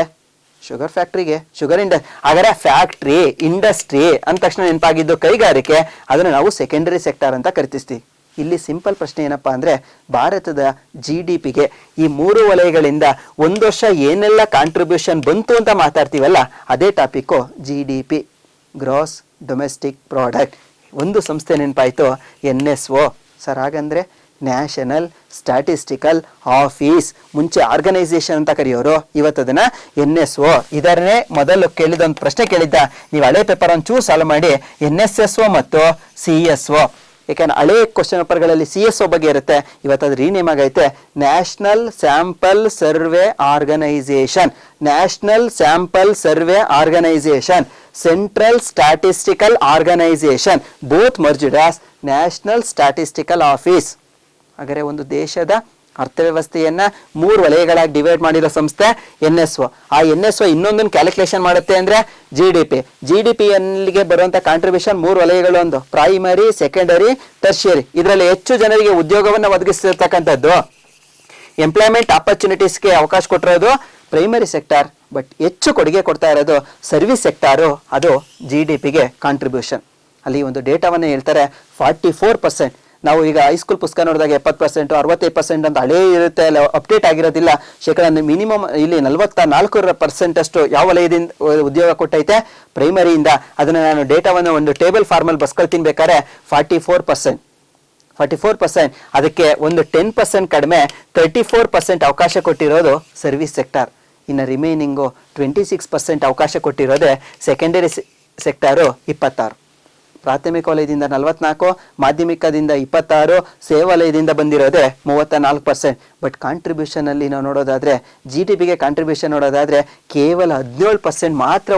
ಶುಗರ್ ಫ್ಯಾಕ್ಟ್ರಿಗೆ, ಶುಗರ್ ಇಂಡ ಅದರ ಫ್ಯಾಕ್ಟ್ರಿ, ಇಂಡಸ್ಟ್ರಿ ಅಂದ ತಕ್ಷಣ ನೆನಪಾಗಿದ್ದು ಕೈಗಾರಿಕೆ, ಅದನ್ನು ನಾವು ಸೆಕೆಂಡರಿ ಸೆಕ್ಟರ್ ಅಂತ ಕರಿತಿಸ್ತೀವಿ. ಇಲ್ಲಿ ಸಿಂಪಲ್ ಪ್ರಶ್ನೆ ಏನಪ್ಪಾ ಅಂದ್ರೆ, ಭಾರತದ ಜಿ ಡಿ ಪಿಗೆ ಈ ಮೂರು ವಲಯಗಳಿಂದ ಒಂದು ವರ್ಷ ಏನೆಲ್ಲ ಕಾಂಟ್ರಿಬ್ಯೂಷನ್ ಬಂತು ಅಂತ ಮಾತಾಡ್ತೀವಲ್ಲ, ಅದೇ topic G D P gross domestic product ಒಂದು ಸಂಸ್ಥೆ ನೆನಪಾಯಿತು ಎನ್ ಎಸ್ ಒ ಸರ್, ಹಾಗಂದ್ರೆ ನ್ಯಾಷನಲ್ ಸ್ಟ್ಯಾಟಿಸ್ಟಿಕಲ್ ಆಫೀಸ್ ಮುಂಚೆ ಆರ್ಗನೈಸೇಷನ್ ಅಂತ ಕರೆಯೋರು, ಇವತ್ತು ಅದನ್ನ ಎನ್ ಎಸ್ ಒ ಇದರನ್ನೇ ಮೊದಲು ಕೇಳಿದ ಒಂದು ಪ್ರಶ್ನೆ ಕೇಳಿದ್ದ. ನೀವು ಹಳೆ ಪೇಪರ್ ಒಂದು ಚೂರು ಸಾಲ್ವ್ ಮಾಡಿ ಎನ್ ಎಸ್ ಎಸ್ ಒ ಮತ್ತು ಸಿ ಎಸ್ ಒ ಯಾಕಂದ್ರೆ ಹಳೆ ಕ್ವಶನ್ ಪೇಪರ್ಗಳಲ್ಲಿ ಸಿ ಎಸ್ ಒ ಬಗ್ಗೆ ಇರುತ್ತೆ. ಇವತ್ತು ಅದು ರೀನೇಮ್ ಆಗೈತೆ. National sample survey organisation national sample survey organisation central statistical organisation both merged as national statistical office ಹಾಗಾದ್ರೆ ಒಂದು ದೇಶದ ಅರ್ಥವ್ಯವಸ್ಥೆಯನ್ನ ಮೂರು ವಲಯಗಳಾಗಿ ಡಿವೈಡ್ ಮಾಡಿರೋ ಸಂಸ್ಥೆ ಎನ್ ಎಸ್ ಒ ಆ ಎನ್ ಎಸ್ ಒ ಇನ್ನೊಂದನ್ನು ಕ್ಯಾಲ್ಕುಲೇಷನ್ ಮಾಡುತ್ತೆ ಅಂದ್ರೆ G D P G D P ಅಲ್ಲಿಗೆ ಬರುವಂತ ಕಾಂಟ್ರಿಬ್ಯೂಷನ್ ಮೂರು ವಲಯಗಳು ಒಂದು. ಪ್ರೈಮರಿ ಸೆಕೆಂಡರಿ ಟರ್ಷಿಯರಿ ಇದರಲ್ಲಿ ಹೆಚ್ಚು ಜನರಿಗೆ ಉದ್ಯೋಗವನ್ನು ಒದಗಿಸಿರ್ತಕ್ಕಂಥದ್ದು. ಎಂಪ್ಲಾಯ್ಮೆಂಟ್ ಆಪರ್ಚುನಿಟೀಸ್ಗೆ ಅವಕಾಶ ಕೊಟ್ಟಿರೋದು ಪ್ರೈಮರಿ ಸೆಕ್ಟಾರ್ ಬಟ್ ಹೆಚ್ಚು ಕೊಡುಗೆ ಕೊಡ್ತಾ ಇರೋದು ಸರ್ವಿಸ್ ಸೆಕ್ಟಾರು ಅದು ಜಿ ಡಿ ಪಿಗೆ ಕಾಂಟ್ರಿಬ್ಯೂಷನ್ ಅಲ್ಲಿ ಒಂದು ಡೇಟಾವನ್ನು ಹೇಳ್ತಾರೆ ಫಾರ್ಟಿ ಫೋರ್ ಪರ್ಸೆಂಟ್ ನಾವು ಈಗ ಹೈಸ್ಕೂಲ್ ಪುಸ್ತಕ ನೋಡಿದಾಗ ಎಪ್ಪತ್ತು ಪರ್ಸೆಂಟ್ ಅರವತ್ತೈದು ಪರ್ಸೆಂಟ್ ಅಂತ ಹಳೇ ಇರುತ್ತೆ, ಅಲ್ಲ ಅಪ್ಡೇಟ್ ಆಗಿರೋದಿಲ್ಲ. ಶೇಕಡ ಮಿನಿಮಮ್ ಇಲ್ಲಿ ನಲವತ್ತ ನಾಲ್ಕು ಪರ್ಸೆಂಟ್ ಅಷ್ಟು ಯಾವ ವಲಯದಿಂದ ಉದ್ಯೋಗ ಕೊಟ್ಟೈತೆ? ಪ್ರೈಮರಿಯಿಂದ ಅದನ್ನು ನಾನು ಡೇಟಾವನ್ನು ಒಂದು ಟೇಬಲ್ ಫಾರ್ಮಲ್ ಬಸ್ಕೊಳ್ತೀನಿ ಬೇಕಾದ್ರೆ forty four percent forty four percent ಅದಕ್ಕೆ ಒಂದು ಟೆನ್ ಪರ್ಸೆಂಟ್ ಕಡಿಮೆ ತರ್ಟಿ ಫೋರ್ ಪರ್ಸೆಂಟ್ ಅವಕಾಶ ಕೊಟ್ಟಿರೋದು ಸರ್ವಿಸ್ ಸೆಕ್ಟರ್ ಇನ್ನು ರಿಮೈನಿಂಗು ಟ್ವೆಂಟಿ ಸಿಕ್ಸ್ ಪರ್ಸೆಂಟ್ ಅವಕಾಶ ಕೊಟ್ಟಿರೋದೇ ಸೆಕೆಂಡರಿ ಸೆಕ್ಟಾರು ಇಪ್ಪತ್ತಾರು. ಪ್ರಾಥಮಿಕ ವಲಯದಿಂದ ನಲವತ್ನಾಲ್ಕು, ಮಾಧ್ಯಮಿಕದಿಂದ ಇಪ್ಪತ್ತಾರು, ಸೇವಾ ವಲಯದಿಂದ ಬಂದಿರೋದೇ ಮೂವತ್ತ ನಾಲ್ಕು ಪರ್ಸೆಂಟ್ ಬಟ್ ಕಾಂಟ್ರಿಬ್ಯೂಷನ್ ಅಲ್ಲಿ ನಾವು ನೋಡೋದಾದ್ರೆ ಜಿ ಡಿ ಪಿಗೆ ಕಾಂಟ್ರಿಬ್ಯೂಷನ್ ನೋಡೋದಾದ್ರೆ ಕೇವಲ ಹದಿನೇಳು ಪರ್ಸೆಂಟ್ ಮಾತ್ರ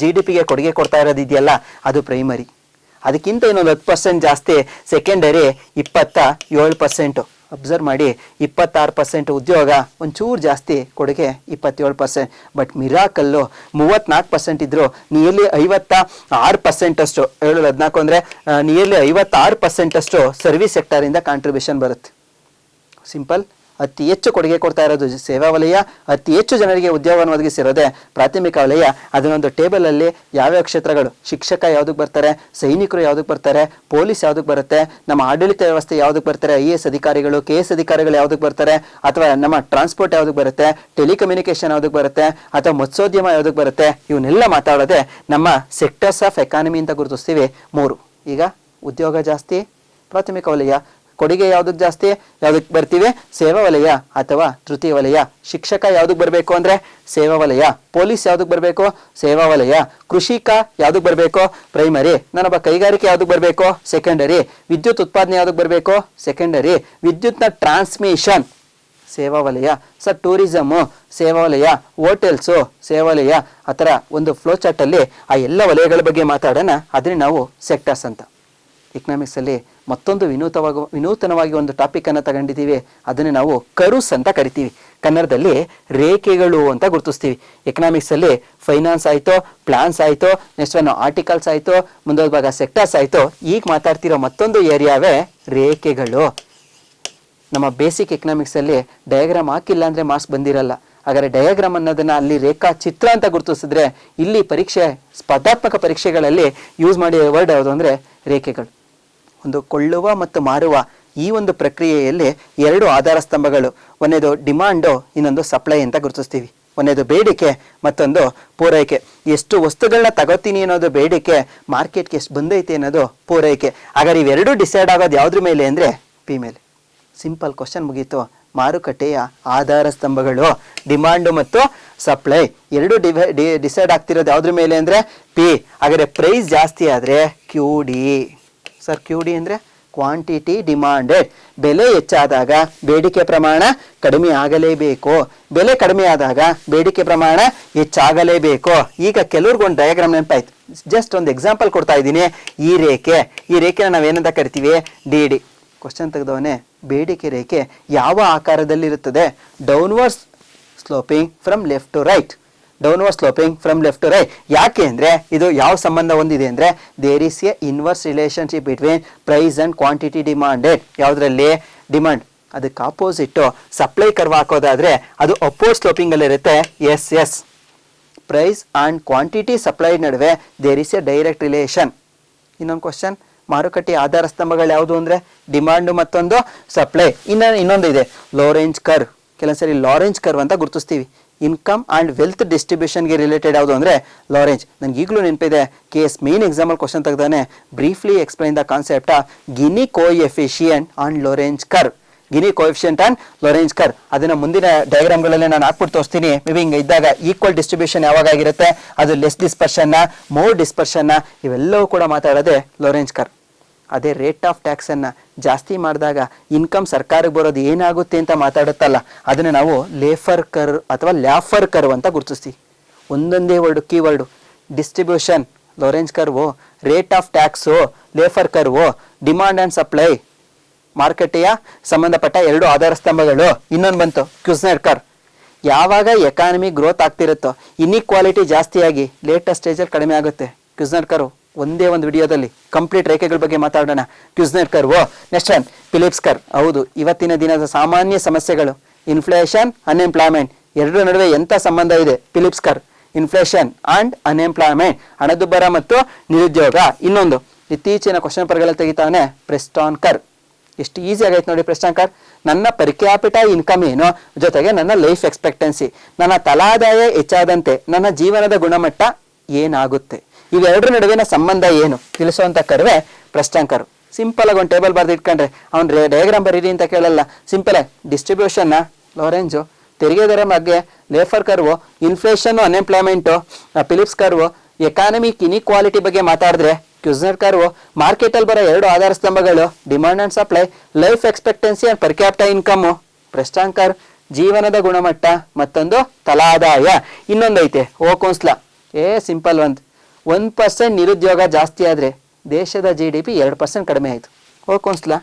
ಜಿ ಡಿ ಪಿಗೆ ಕೊಡುಗೆ ಕೊಡ್ತಾ ಇರೋದಿದೆಯಲ್ಲ ಅದು ಪ್ರೈಮರಿ ಅದಕ್ಕಿಂತ ಇನ್ನೊಂದು ಹತ್ತು ಪರ್ಸೆಂಟ್ ಜಾಸ್ತಿ ಸೆಕೆಂಡರಿ ಇಪ್ಪತ್ತ ಏಳು ಪರ್ಸೆಂಟು ಅಬ್ಸರ್ವ್ ಮಾಡಿ ಇಪ್ಪತ್ತಾರು ಪರ್ಸೆಂಟ್ ಉದ್ಯೋಗ, ಒಂಚೂರು ಜಾಸ್ತಿ ಕೊಡುಗೆ ಇಪ್ಪತ್ತೇಳು ಪರ್ಸೆಂಟ್ ಬಟ್ ಮಿರಾಕಲ್ಲು ಮೂವತ್ನಾಲ್ಕು ಪರ್ಸೆಂಟ್ ಇದ್ರು ನಿಯರ್ಲಿ ಐವತ್ತ ಆರು ಪರ್ಸೆಂಟಷ್ಟು ಏಳು, ಹದಿನಾಲ್ಕು ಅಂದರೆ ನಿಯರ್ಲಿ ಐವತ್ತಾರು ಪರ್ಸೆಂಟಷ್ಟು ಸರ್ವಿಸ್ ಸೆಕ್ಟರಿಂದ ಕಾಂಟ್ರಿಬ್ಯೂಷನ್ ಬರುತ್ತೆ. ಸಿಂಪಲ್ ಅತಿ ಹೆಚ್ಚು ಕೊಡುಗೆ ಕೊಡ್ತಾ ಇರೋದು ಸೇವಾ ವಲಯ, ಅತಿ ಹೆಚ್ಚು ಜನರಿಗೆ ಉದ್ಯೋಗವನ್ನು ಒದಗಿಸಿರೋದೆ ಪ್ರಾಥಮಿಕ ವಲಯ. ಅದನ್ನೊಂದು ಟೇಬಲಲ್ಲಿ ಯಾವ್ಯಾವ ಕ್ಷೇತ್ರಗಳು, ಶಿಕ್ಷಕ ಯಾವುದಕ್ಕೆ ಬರ್ತಾರೆ, ಸೈನಿಕರು ಯಾವುದಕ್ಕೆ ಬರ್ತಾರೆ ಪೊಲೀಸ್ ಯಾವುದಕ್ಕೆ ಬರುತ್ತೆ, ನಮ್ಮ ಆಡಳಿತ ವ್ಯವಸ್ಥೆ ಯಾವುದಕ್ಕೆ ಬರ್ತಾರೆ, ಐ ಎಸ್ ಅಧಿಕಾರಿಗಳು, ಕೆ ಎಸ್ ಅಧಿಕಾರಿಗಳು ಯಾವುದಕ್ಕೆ ಬರ್ತಾರೆ, ಅಥವಾ ನಮ್ಮ ಟ್ರಾನ್ಸ್ಪೋರ್ಟ್ ಯಾವುದಕ್ಕೆ ಬರುತ್ತೆ ಟೆಲಿಕಮ್ಯುನಿಕೇಶನ್ ಯಾವುದಕ್ಕೆ ಬರುತ್ತೆ, ಅಥವಾ ಮತ್ಸೋದ್ಯಮ ಯಾವುದಕ್ಕೆ ಬರುತ್ತೆ, ಇವನ್ನೆಲ್ಲ ಮಾತಾಡೋದೆ ನಮ್ಮ ಸೆಕ್ಟರ್ಸ್ ಆಫ್ ಎಕಾನಮಿ ಅಂತ ಗುರುತಿಸ್ತೀವಿ. ಮೂರು. ಈಗ ಉದ್ಯೋಗ ಜಾಸ್ತಿ, ಪ್ರಾಥಮಿಕ ವಲಯ ಕೊಡುಗೆ ಯಾವುದು ಜಾಸ್ತಿ ಯಾವುದಕ್ಕೆ ಬರ್ತೀವಿ? ಸೇವಾ ವಲಯ ಅಥವಾ ತೃತೀಯ ವಲಯ. ಶಿಕ್ಷಕ ಯಾವುದಕ್ಕೆ ಬರಬೇಕು ಅಂದ್ರೆ ಸೇವಾ ವಲಯ. ಪೊಲೀಸ್ ಯಾವುದಕ್ಕೆ ಬರಬೇಕು? ಸೇವಾ ವಲಯ. ಕೃಷಿಕ ಯಾವ್ದಕ್ ಬರಬೇಕು? ಪ್ರೈಮರಿ ನನ್ನೊಬ್ಬ ಕೈಗಾರಿಕೆ ಯಾವ್ದಕ್ ಬರಬೇಕು? ಸೆಕೆಂಡರಿ ವಿದ್ಯುತ್ ಉತ್ಪಾದನೆ ಯಾವ್ದಕ್ ಬರಬೇಕು? ಸೆಕೆಂಡರಿ ವಿದ್ಯುತ್ನ ಟ್ರಾನ್ಸ್ಮಿಷನ್ ಸೇವಾ ವಲಯ. ಸರ್ ಟೂರಿಸಮು ಸೇವಾ ವಲಯ. ಹೋಟೆಲ್ಸು ಸೇವಾ ವಲಯ. ಆ ಥರ ಒಂದು ಫ್ಲೋ ಚಾರ್ಟಲ್ಲಿ ಆ ಎಲ್ಲ ವಲಯಗಳ ಬಗ್ಗೆ ಮಾತಾಡೋಣ. ಅದನ್ನೇ ನಾವು ಸೆಕ್ಟರ್ಸ್ ಅಂತ. ಎಕನಾಮಿಕ್ಸಲ್ಲಿ ಮತ್ತೊಂದು ವಿನೂತವಾಗಿ ವಿನೂತನವಾಗಿ ಒಂದು ಟಾಪಿಕನ್ನು ತಗೊಂಡಿದ್ದೀವಿ. ಅದನ್ನು ನಾವು ಕರುಸ್ ಅಂತ ಕರಿತೀವಿ. ಕನ್ನಡದಲ್ಲಿ ರೇಖೆಗಳು ಅಂತ ಗುರುತಿಸ್ತೀವಿ. ಎಕನಾಮಿಕ್ಸಲ್ಲಿ ಫೈನಾನ್ಸ್ ಆಯಿತು ಪ್ಲಾನ್ಸ್ ಆಯಿತು ನೆಕ್ಸ್ಟ್ ಒನ್ ಆರ್ಟಿಕಲ್ಸ್ ಆಯಿತು, ಮುಂದೊಂದು ಭಾಗ ಸೆಕ್ಟರ್ಸ್ ಆಯಿತು, ಈಗ ಮಾತಾಡ್ತಿರೋ ಮತ್ತೊಂದು ಏರಿಯಾವೇ ರೇಖೆಗಳು. ನಮ್ಮ ಬೇಸಿಕ್ ಎಕನಾಮಿಕ್ಸಲ್ಲಿ ಡಯಾಗ್ರಾಮ್ ಹಾಕಿಲ್ಲ ಅಂದರೆ ಮಾರ್ಕ್ಸ್ ಬಂದಿರಲ್ಲ. ಹಾಗಾದ್ರೆ ಡಯಾಗ್ರಾಮ್ ಅನ್ನೋದನ್ನ ಅಲ್ಲಿ ರೇಖಾ ಚಿತ್ರ ಅಂತ ಗುರುತಿಸಿದ್ರೆ ಇಲ್ಲಿ ಪರೀಕ್ಷೆ, ಸ್ಪರ್ಧಾತ್ಮಕ ಪರೀಕ್ಷೆಗಳಲ್ಲಿ ಯೂಸ್ ಮಾಡಿ ವರ್ಡ್ ಯಾವುದು ಅಂದ್ರೆ ರೇಖೆಗಳು. ಒಂದು ಕೊಳ್ಳುವ ಮತ್ತು ಮಾರುವ ಈ ಒಂದು ಪ್ರಕ್ರಿಯೆಯಲ್ಲಿ ಎರಡು ಆಧಾರ ಸ್ತಂಭಗಳು. ಒಂದೇದು ಡಿಮಾಂಡು ಇನ್ನೊಂದು ಸಪ್ಲೈ ಅಂತ ಗುರುತಿಸ್ತೀವಿ. ಒಂದೇದು ಬೇಡಿಕೆ ಮತ್ತೊಂದು ಪೂರೈಕೆ. ಎಷ್ಟು ವಸ್ತುಗಳನ್ನ ತಗೋತೀನಿ ಅನ್ನೋದು ಬೇಡಿಕೆ ಮಾರ್ಕೆಟ್ಗೆ ಎಷ್ಟು ಬಂದೈತೆ ಅನ್ನೋದು ಪೂರೈಕೆ. ಹಾಗಾದ್ರೆ ಇವೆರಡೂ ಡಿಸೈಡ್ ಆಗೋದು ಯಾವುದ್ರ ಮೇಲೆ ಅಂದರೆ ಪಿ ಮೇಲೆ. ಸಿಂಪಲ್ ಕ್ವಶನ್ ಮುಗೀತು. ಮಾರುಕಟ್ಟೆಯ ಆಧಾರ ಸ್ತಂಭಗಳು ಡಿಮಾಂಡು ಮತ್ತು ಸಪ್ಲೈ ಎರಡು ಡಿಸೈಡ್ ಆಗ್ತಿರೋದು ಯಾವುದ್ರ ಮೇಲೆ ಅಂದರೆ ಪಿ ಹಾಗಾದ್ರೆ ಪ್ರೈಸ್ ಜಾಸ್ತಿ ಆದರೆ Q D sir Q D ಅಂದರೆ ಕ್ವಾಂಟಿಟಿ ಡಿಮಾಂಡೆಡ್ ಬೆಲೆ ಹೆಚ್ಚಾದಾಗ ಬೇಡಿಕೆ ಪ್ರಮಾಣ ಕಡಿಮೆ ಆಗಲೇಬೇಕು. ಬೆಲೆ ಕಡಿಮೆ ಆದಾಗ ಬೇಡಿಕೆ ಪ್ರಮಾಣ ಹೆಚ್ಚಾಗಲೇಬೇಕು. ಈಗ ಕೆಲವ್ರಿಗೊಂದು ಡಯಾಗ್ರಾಮ್ ನೆನಪಾಯ್ತು. ಜಸ್ಟ್ ಒಂದು ಎಕ್ಸಾಂಪಲ್ ಕೊಡ್ತಾ ಇದ್ದೀನಿ. ಈ ರೇಖೆ. ಈ ರೇಖೆನ ನಾವೇನಂತ ಕರಿತೀವಿ? ಡಿ ಡಿ ಕ್ವಶನ್ ತೆಗೆದವನೇ, ಬೇಡಿಕೆ ರೇಖೆ ಯಾವ ಆಕಾರದಲ್ಲಿರುತ್ತದೆ? Downwards sloping from left to right downward sloping from left to right ಯಾಕೆ ಅಂದರೆ ಇದು ಯಾವ ಸಂಬಂಧ ಹೊಂದಿದೆ ಅಂದರೆ there is a inverse relationship between price and quantity demanded ಯಾವುದರಲ್ಲಿ? ಡಿಮಾಂಡ್ ಅದಕ್ಕೆ ಆಪೋಸಿಟ್ಟು ಸಪ್ಲೈ ಕರ್ವ್ ಹಾಕೋದಾದರೆ ಅದು ಅಪೋಸ್ ಸ್ಲೋಪಿಂಗಲ್ಲಿರುತ್ತೆ S S price and quantity supply ನಡುವೆ there is a direct relation ಇನ್ನೊಂದು ಕ್ವಶನ್ ಮಾರುಕಟ್ಟೆ ಆಧಾರ ಸ್ತಂಭಗಳು ಯಾವುದು ಅಂದರೆ? ಡಿಮಾಂಡು ಮತ್ತೊಂದು ಸಪ್ಲೈ ಇನ್ನು ಇನ್ನೊಂದು ಇದೆ. ಲೋರೆಂಜ್ ಕರ್ವ್ ಕೆಲವೊಂದ್ಸರಿ ಲಾರೆಂಜ್ ಕರ್ವ್ ಅಂತ ಗುರುತಿಸ್ತೀವಿ. ಇನ್ಕಮ್ ಆ್ಯಂಡ್ ವೆಲ್ತ್ ಡಿಸ್ಟ್ರಿಬ್ಯೂಷನ್ಗೆ ರಿಲೇಟೆಡ್ ಯಾವುದು ಅಂದರೆ ಲಾರೆಂಜ್ ನನಗೆ ಈಗಲೂ ನೆನಪಿದೆ K S main example question ತೆಗ್ದಾನೆ. Briefly explain the concept Gini coefficient and Lorenz curve Gini coefficient and Lorenz ಕರ್ ಅದನ್ನು ಮುಂದಿನ ಡಯಾಗ್ರಾಮ್ಗಳಲ್ಲಿ ನಾನು ಹಾಕ್ಬಿಟ್ಟು ತೋರಿಸ್ತೀನಿ. ಮೇಬಿ ಹಿಂಗೆ ಇದ್ದಾಗ ಈಕ್ವಲ್ ಡಿಸ್ಟ್ರಿಬ್ಯೂಷನ್ ಯಾವಾಗ ಆಗಿರುತ್ತೆ? ಅದು ಲೆಸ್ ಡಿಸ್ಪರ್ಷನ್ನ ಮೋರ್ ಡಿಸ್ಪರ್ಷನ್ನ ಇವೆಲ್ಲವೂ ಕೂಡ ಮಾತಾಡೋದೇ ಲೊರೆಂಜ್ ಕರ್ ಅದೇ ರೇಟ್ ಆಫ್ ಟ್ಯಾಕ್ಸನ್ನು ಜಾಸ್ತಿ ಮಾಡಿದಾಗ ಇನ್ಕಮ್ ಸರ್ಕಾರಕ್ಕೆ ಬರೋದು ಏನಾಗುತ್ತೆ ಅಂತ ಮಾತಾಡುತ್ತಲ್ಲ, ಅದನ್ನು ನಾವು ಲೇಫರ್ ಕರ್ ಅಥವಾ ಲ್ಯಾಫರ್ ಕರ್ವ್ ಅಂತ ಗುರುತಿಸ್ತೀವಿ. ಒಂದೊಂದೇ word keyword distribution Lorenz curve rate of tax Laffer curve demand and supply ಮಾರುಕಟ್ಟೆಯ ಸಂಬಂಧಪಟ್ಟ ಎರಡು ಆಧಾರ ಸ್ತಂಭಗಳು, ಇನ್ನೊಂದು ಬಂತು ಕ್ಯೂಸ್ನರ್ ಕರ್ ಯಾವಾಗ ಎಕಾನಮಿ ಗ್ರೋತ್ ಆಗ್ತಿರುತ್ತೋ ಇನ್ಇಕ್ವಾಲಿಟಿ ಜಾಸ್ತಿಯಾಗಿ ಲೇಟೆಸ್ಟ್ ಸ್ಟೇಜಲ್ಲಿ ಕಡಿಮೆ ಆಗುತ್ತೆ ಕ್ಯೂಸ್ನರ್ ಕರು ಒಂದೇ ಒಂದು ವಿಡಿಯೋದಲ್ಲಿ ಕಂಪ್ಲೀಟ್ ರೇಖೆಗಳ ಬಗ್ಗೆ ಮಾತಾಡೋಣ. Kuznets oh next time Phillips curve ಹೌದು, ಇವತ್ತಿನ ದಿನದ ಸಾಮಾನ್ಯ ಸಮಸ್ಯೆಗಳು. ಇನ್ಫ್ಲೇಷನ್ ಅನ್ಎಂಪ್ಲಾಯ್ಮೆಂಟ್ ಎರಡರ ನಡುವೆ ಎಂಥ ಸಂಬಂಧ ಇದೆ? ಫಿಲಿಪ್ಸ್ ಕರ್ ಇನ್ಫ್ಲೇಷನ್ ಅಂಡ್ ಅನ್ಎಂಪ್ಲಾಯ್ಮೆಂಟ್ ಹಣದುಬ್ಬರ ಮತ್ತು ನಿರುದ್ಯೋಗ. ಇನ್ನೊಂದು, ಇತ್ತೀಚಿನ ಕ್ವಶನ್ ಪರ್ಗಳಲ್ಲಿ ತೆಗಿತಾನೆ ಪ್ರೆಸ್ಟಾನ್ ಕರ್ ಎಷ್ಟು ಈಸಿ ಆಗೈತೆ ನೋಡಿ ಪ್ರಶ್ನಾಂಕರ್ ನನ್ನ ಪರ್ ಕ್ಯಾಪಿಟ ಇನ್ಕಮ್ ಏನು? ಜೊತೆಗೆ ನನ್ನ ಲೈಫ್ ಎಕ್ಸ್ಪೆಕ್ಟೆನ್ಸಿ ನನ್ನ ತಲಾದಾಯ ಹೆಚ್ಚಾದಂತೆ ನನ್ನ ಜೀವನದ ಗುಣಮಟ್ಟ ಏನಾಗುತ್ತೆ? ಇವೆರಡರ ನಡುವಿನ ಸಂಬಂಧ ಏನು? ತಿಳಿಸುವಂತ ಕರ್ವೆ ಪ್ರಶ್ನಾಂಕರು. ಸಿಂಪಲ್ ಆಗಿ ಒಂದು ಟೇಬಲ್ ಬರೆದು ಇಟ್ಕೊಂಡ್ರೆ, ಅವ್ನು ಡಯಾಗ್ರಾಮ್ ಬರೀರಿ ಅಂತ ಕೇಳಲ್ಲ. ಸಿಂಪಲ್ ಆಗಿ ಡಿಸ್ಟ್ರಿಬ್ಯೂಷನ್ನ ಲೋರೆಂಜು ತೆರಿಗೆ ದರ ಬಗ್ಗೆ Laffer curve inflation unemployment Phillips curve economic inequality ಬಗ್ಗೆ ಮಾತಾಡಿದ್ರೆ ಕ್ಯೂಸ್ನರ್ ಕರ್ವು ಮಾರ್ಕೆಟಲ್ಲಿ ಬರೋ ಎರಡು ಆಧಾರ ಸ್ತಂಭಗಳು demand and supply life expectancy and per capita income ಪ್ರಶ್ನಾಂಕರ್, ಜೀವನದ ಗುಣಮಟ್ಟ ಮತ್ತೊಂದು ತಲಾದಾಯ. ಇನ್ನೊಂದೈತೆ ಓ ಕೌನ್ಸ್ಲ ಏ ಸಿಂಪಲ್ ಒಂದು. ಒಂದು ಪರ್ಸೆಂಟ್ ನಿರುದ್ಯೋಗ ಜಾಸ್ತಿ ಆದರೆ ದೇಶದ ಜಿ ಡಿ ಪಿ ಎರಡು ಪರ್ಸೆಂಟ್ ಕಡಿಮೆ ಆಯಿತು. ಓ ಕೌನ್ಸ್ಲ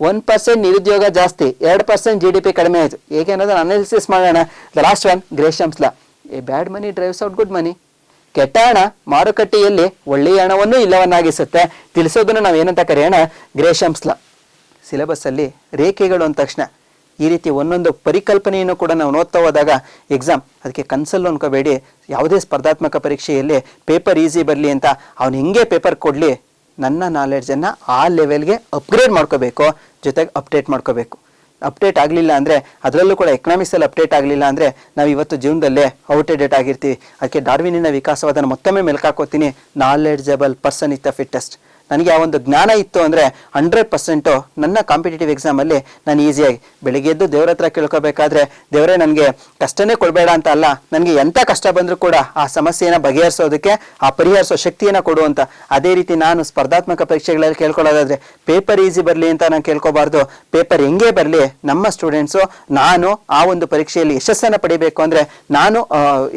ಒನ್ ಪರ್ಸೆಂಟ್ ನಿರುದ್ಯೋಗ ಜಾಸ್ತಿ, ಎರಡು ಪರ್ಸೆಂಟ್ ಜಿ ಡಿ ಪಿ ಕಡಿಮೆ ಆಯಿತು. ಹೇಗೆ ಅನ್ನೋದನ್ನು ಅನಾಲಿಸಿಸ್ ಮಾಡೋಣ. The last one Gresham's law a bad money drives out good money ಕೆಟ್ಟ ಹಣ ಮಾರುಕಟ್ಟೆಯಲ್ಲಿ ಒಳ್ಳೆಯ ಹಣವನ್ನು ಇಲ್ಲವನ್ನಾಗಿಸುತ್ತೆ. ತಿಳಿಸೋದನ್ನು ನಾವು ಏನಂತ ಕರೆಯೋಣ ಗ್ರೇಷಮ್ಸ್ಲ ಸಿಲೆಬಸ್ಸಲ್ಲಿ ರೇಖೆಗಳು ಅಂದ ತಕ್ಷಣ ಈ ರೀತಿ ಒಂದೊಂದು ಪರಿಕಲ್ಪನೆಯನ್ನು ಕೂಡ ನಾವು ನೋಡ್ತಾ ಹೋದಾಗ ಎಕ್ಸಾಮ್ ಅದಕ್ಕೆ ಕನ್ಸಲ್ ಅನ್ಕೋಬೇಡಿ. ಯಾವುದೇ ಸ್ಪರ್ಧಾತ್ಮಕ ಪರೀಕ್ಷೆಯಲ್ಲಿ ಪೇಪರ್ ಈಸಿ ಬರಲಿ ಅಂತ ಅವ್ನು ಹಿಂಗೆ ಪೇಪರ್ ಕೊಡಲಿ, ನನ್ನ ನಾಲೆಡ್ಜನ್ನು ಆ ಲೆವೆಲ್ಗೆ ಅಪ್ಗ್ರೇಡ್ ಮಾಡ್ಕೋಬೇಕು, ಜೊತೆಗೆ ಅಪ್ಡೇಟ್ ಮಾಡ್ಕೋಬೇಕು. ಅಪ್ಡೇಟ್ ಆಗಲಿಲ್ಲ ಅಂದರೆ, ಅದರಲ್ಲೂ ಕೂಡ ಎಕನಾಮಿಕ್ಸಲ್ಲಿ ಅಪ್ಡೇಟ್ ಆಗಲಿಲ್ಲ ಅಂದರೆ, ನಾವು ಇವತ್ತು ಜೀವನದಲ್ಲೇ ಔಟ್ಡೇಟ್ ಆಗಿರ್ತೀವಿ. ಅದಕ್ಕೆ ಡಾರ್ವಿನಿನ ವಿಕಾಸವಾದನ ಮತ್ತೊಮ್ಮೆ ಮೆಲ್ಕಾಕೋತೀನಿ. Knowledgeable person is the fittest ನನಗೆ ಆ ಒಂದು ಜ್ಞಾನ ಇತ್ತು ಅಂದರೆ ಹಂಡ್ರೆಡ್ ಪರ್ಸೆಂಟು ನನ್ನ ಕಾಂಪಿಟೇಟಿವ್ ಎಕ್ಸಾಮಲ್ಲಿ ನಾನು ಈಸಿಯಾಗಿ ಬೆಳಿಗ್ಗೆ ಎದ್ದು ದೇವ್ರ ಹತ್ರ ಕೇಳ್ಕೋಬೇಕಾದ್ರೆ ದೇವರೇ ನನಗೆ ಕಷ್ಟನೇ ಕೊಡಬೇಡ ಅಂತ ಅಲ್ಲ, ನನಗೆ ಎಂಥ ಕಷ್ಟ ಬಂದರೂ ಕೂಡ ಆ ಸಮಸ್ಯೆಯನ್ನು ಬಗೆಹರಿಸೋದಕ್ಕೆ, ಆ ಪರಿಹರಿಸೋ ಶಕ್ತಿಯನ್ನು ಕೊಡು ಅಂತ. ಅದೇ ರೀತಿ ನಾನು ಸ್ಪರ್ಧಾತ್ಮಕ ಪರೀಕ್ಷೆಗಳಲ್ಲಿ ಕೇಳ್ಕೊಳ್ಳೋದಾದರೆ ಪೇಪರ್ ಈಸಿ ಬರಲಿ ಅಂತ ನಾನು ಕೇಳ್ಕೋಬಾರ್ದು. ಪೇಪರ್ ಹೆಂಗೆ ಬರಲಿ, ನಮ್ಮ ಸ್ಟೂಡೆಂಟ್ಸು ನಾನು ಆ ಒಂದು ಪರೀಕ್ಷೆಯಲ್ಲಿ ಯಶಸ್ಸನ್ನು ಪಡಿಬೇಕು ಅಂದರೆ ನಾನು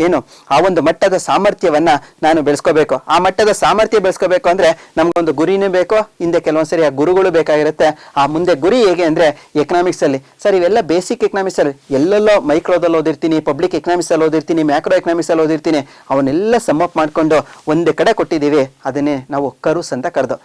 ಏನು, ಆ ಒಂದು ಮಟ್ಟದ ಸಾಮರ್ಥ್ಯವನ್ನು ನಾನು ಬೆಳೆಸ್ಕೋಬೇಕು. ಆ ಮಟ್ಟದ ಸಾಮರ್ಥ್ಯ ಬೆಳೆಸ್ಕೋಬೇಕು ಅಂದರೆ ನಮಗೊಂದು ಗುರಿನೂ ಬೇಕೋ, ಹಿಂದೆ ಕೆಲವೊಂದ್ಸರಿ ಆ ಗುರುಗಳು ಬೇಕಾಗಿರುತ್ತೆ. ಆ ಮುಂದೆ ಗುರಿ ಹೇಗೆ ಅಂದರೆ ಎಕನಾಮಿಕ್ಸಲ್ಲಿ ಸರ್, ಇವೆಲ್ಲ ಬೇಸಿಕ್ ಎಕನಾಮಿಕ್ಸಲ್ಲಿ ಎಲ್ಲೆಲ್ಲೋ ಮೈಕ್ರೋದಲ್ಲಿ ಓದಿರ್ತೀನಿ ಪಬ್ಲಿಕ್ ಎಕನಾಮಿಕ್ಸಲ್ಲಿ ಓದಿರ್ತೀನಿ ಮ್ಯಾಕ್ರೋ ಎಕನಾಮಿಕ್ಸಲ್ಲಿ ಓದಿರ್ತೀನಿ. ಅವನ್ನೆಲ್ಲ ಸಮ್ಮಪ್ ಮಾಡಿಕೊಂಡು ಒಂದೇ ಕಡೆ ಕೊಟ್ಟಿದ್ದೀವಿ. ಅದನ್ನೇ ನಾವು ಕರುಸ್ ಅಂತ ಕರೆದು.